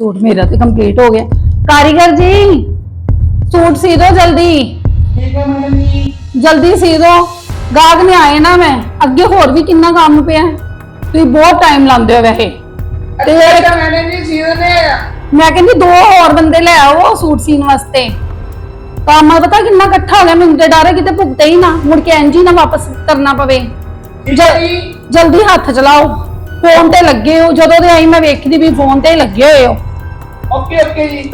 Suit ਮੇਰਾ ਤੇ complete ਹੋ ਗਿਆ। ਕਾਰੀਗਰ ਜੀ ਸੂਟ ਸੀ ਦੋ ਜਲਦੀ। ਠੀਕ ਹੈ ਮੈਡਮ ਜੀ। ਜਲਦੀ ਸੀ ਦੋ ਗਾਹਕ ਨੇ ਆਏ ਨਾ ਮੈਂ ਅੱਗੇ ਹੋਰ ਵੀ ਕਿੰਨਾ ਕੰਮ ਪਿਆ। ਹੈ। ਤੁਸੀਂ ਬਹੁਤ ਟਾਈਮ ਲਾਉਂਦੇ ਹੋ ਵੈਸੇ। ਤੇ ਅੱਛਾ ਮੈਡਮ ਜੀ ਸੀਜ਼ਨ ਹੈ ਮੈਂ ਕਹਿੰਦੀ ਦੋ ਹੋਰ ਬੰਦੇ ਲੈ ਆਓ ਸੂਟ ਸੀਨ ਵਾਸਤੇ। ਕੰਮ ਪਤਾ ਕਿੰਨਾ ਇਕੱਠਾ ਹੋ ਗਿਆ ਮੈਨੂੰ ਤੇ ਡਰ ਹੈ ਕਿਤੇ ਭੁਗਤੇ ਹੀ ਨਾ ਮੁੜ ਕੇ ਇੰਜ ਹੀ ਨਾ ਵਾਪਸ ਕਰਨਾ ਪਵੇ। ਠੀਕ ਹੈ ਜੀ। ਜਲਦੀ ਹੱਥ ਚਲਾਓ। ਫੋਨ ਤੇ ਲੱਗੇ ਹੋ ਜਦੋਂ ਦੇ ਆਈ ਮੈਂ ਵੇਖਦੀ ਵੀ ਫੋਨ ਤੇ ਹੀ ਲੱਗੇ ਹੋਏ ਹੋ। ਓਕੇ ਓਕੇ ਜੀ।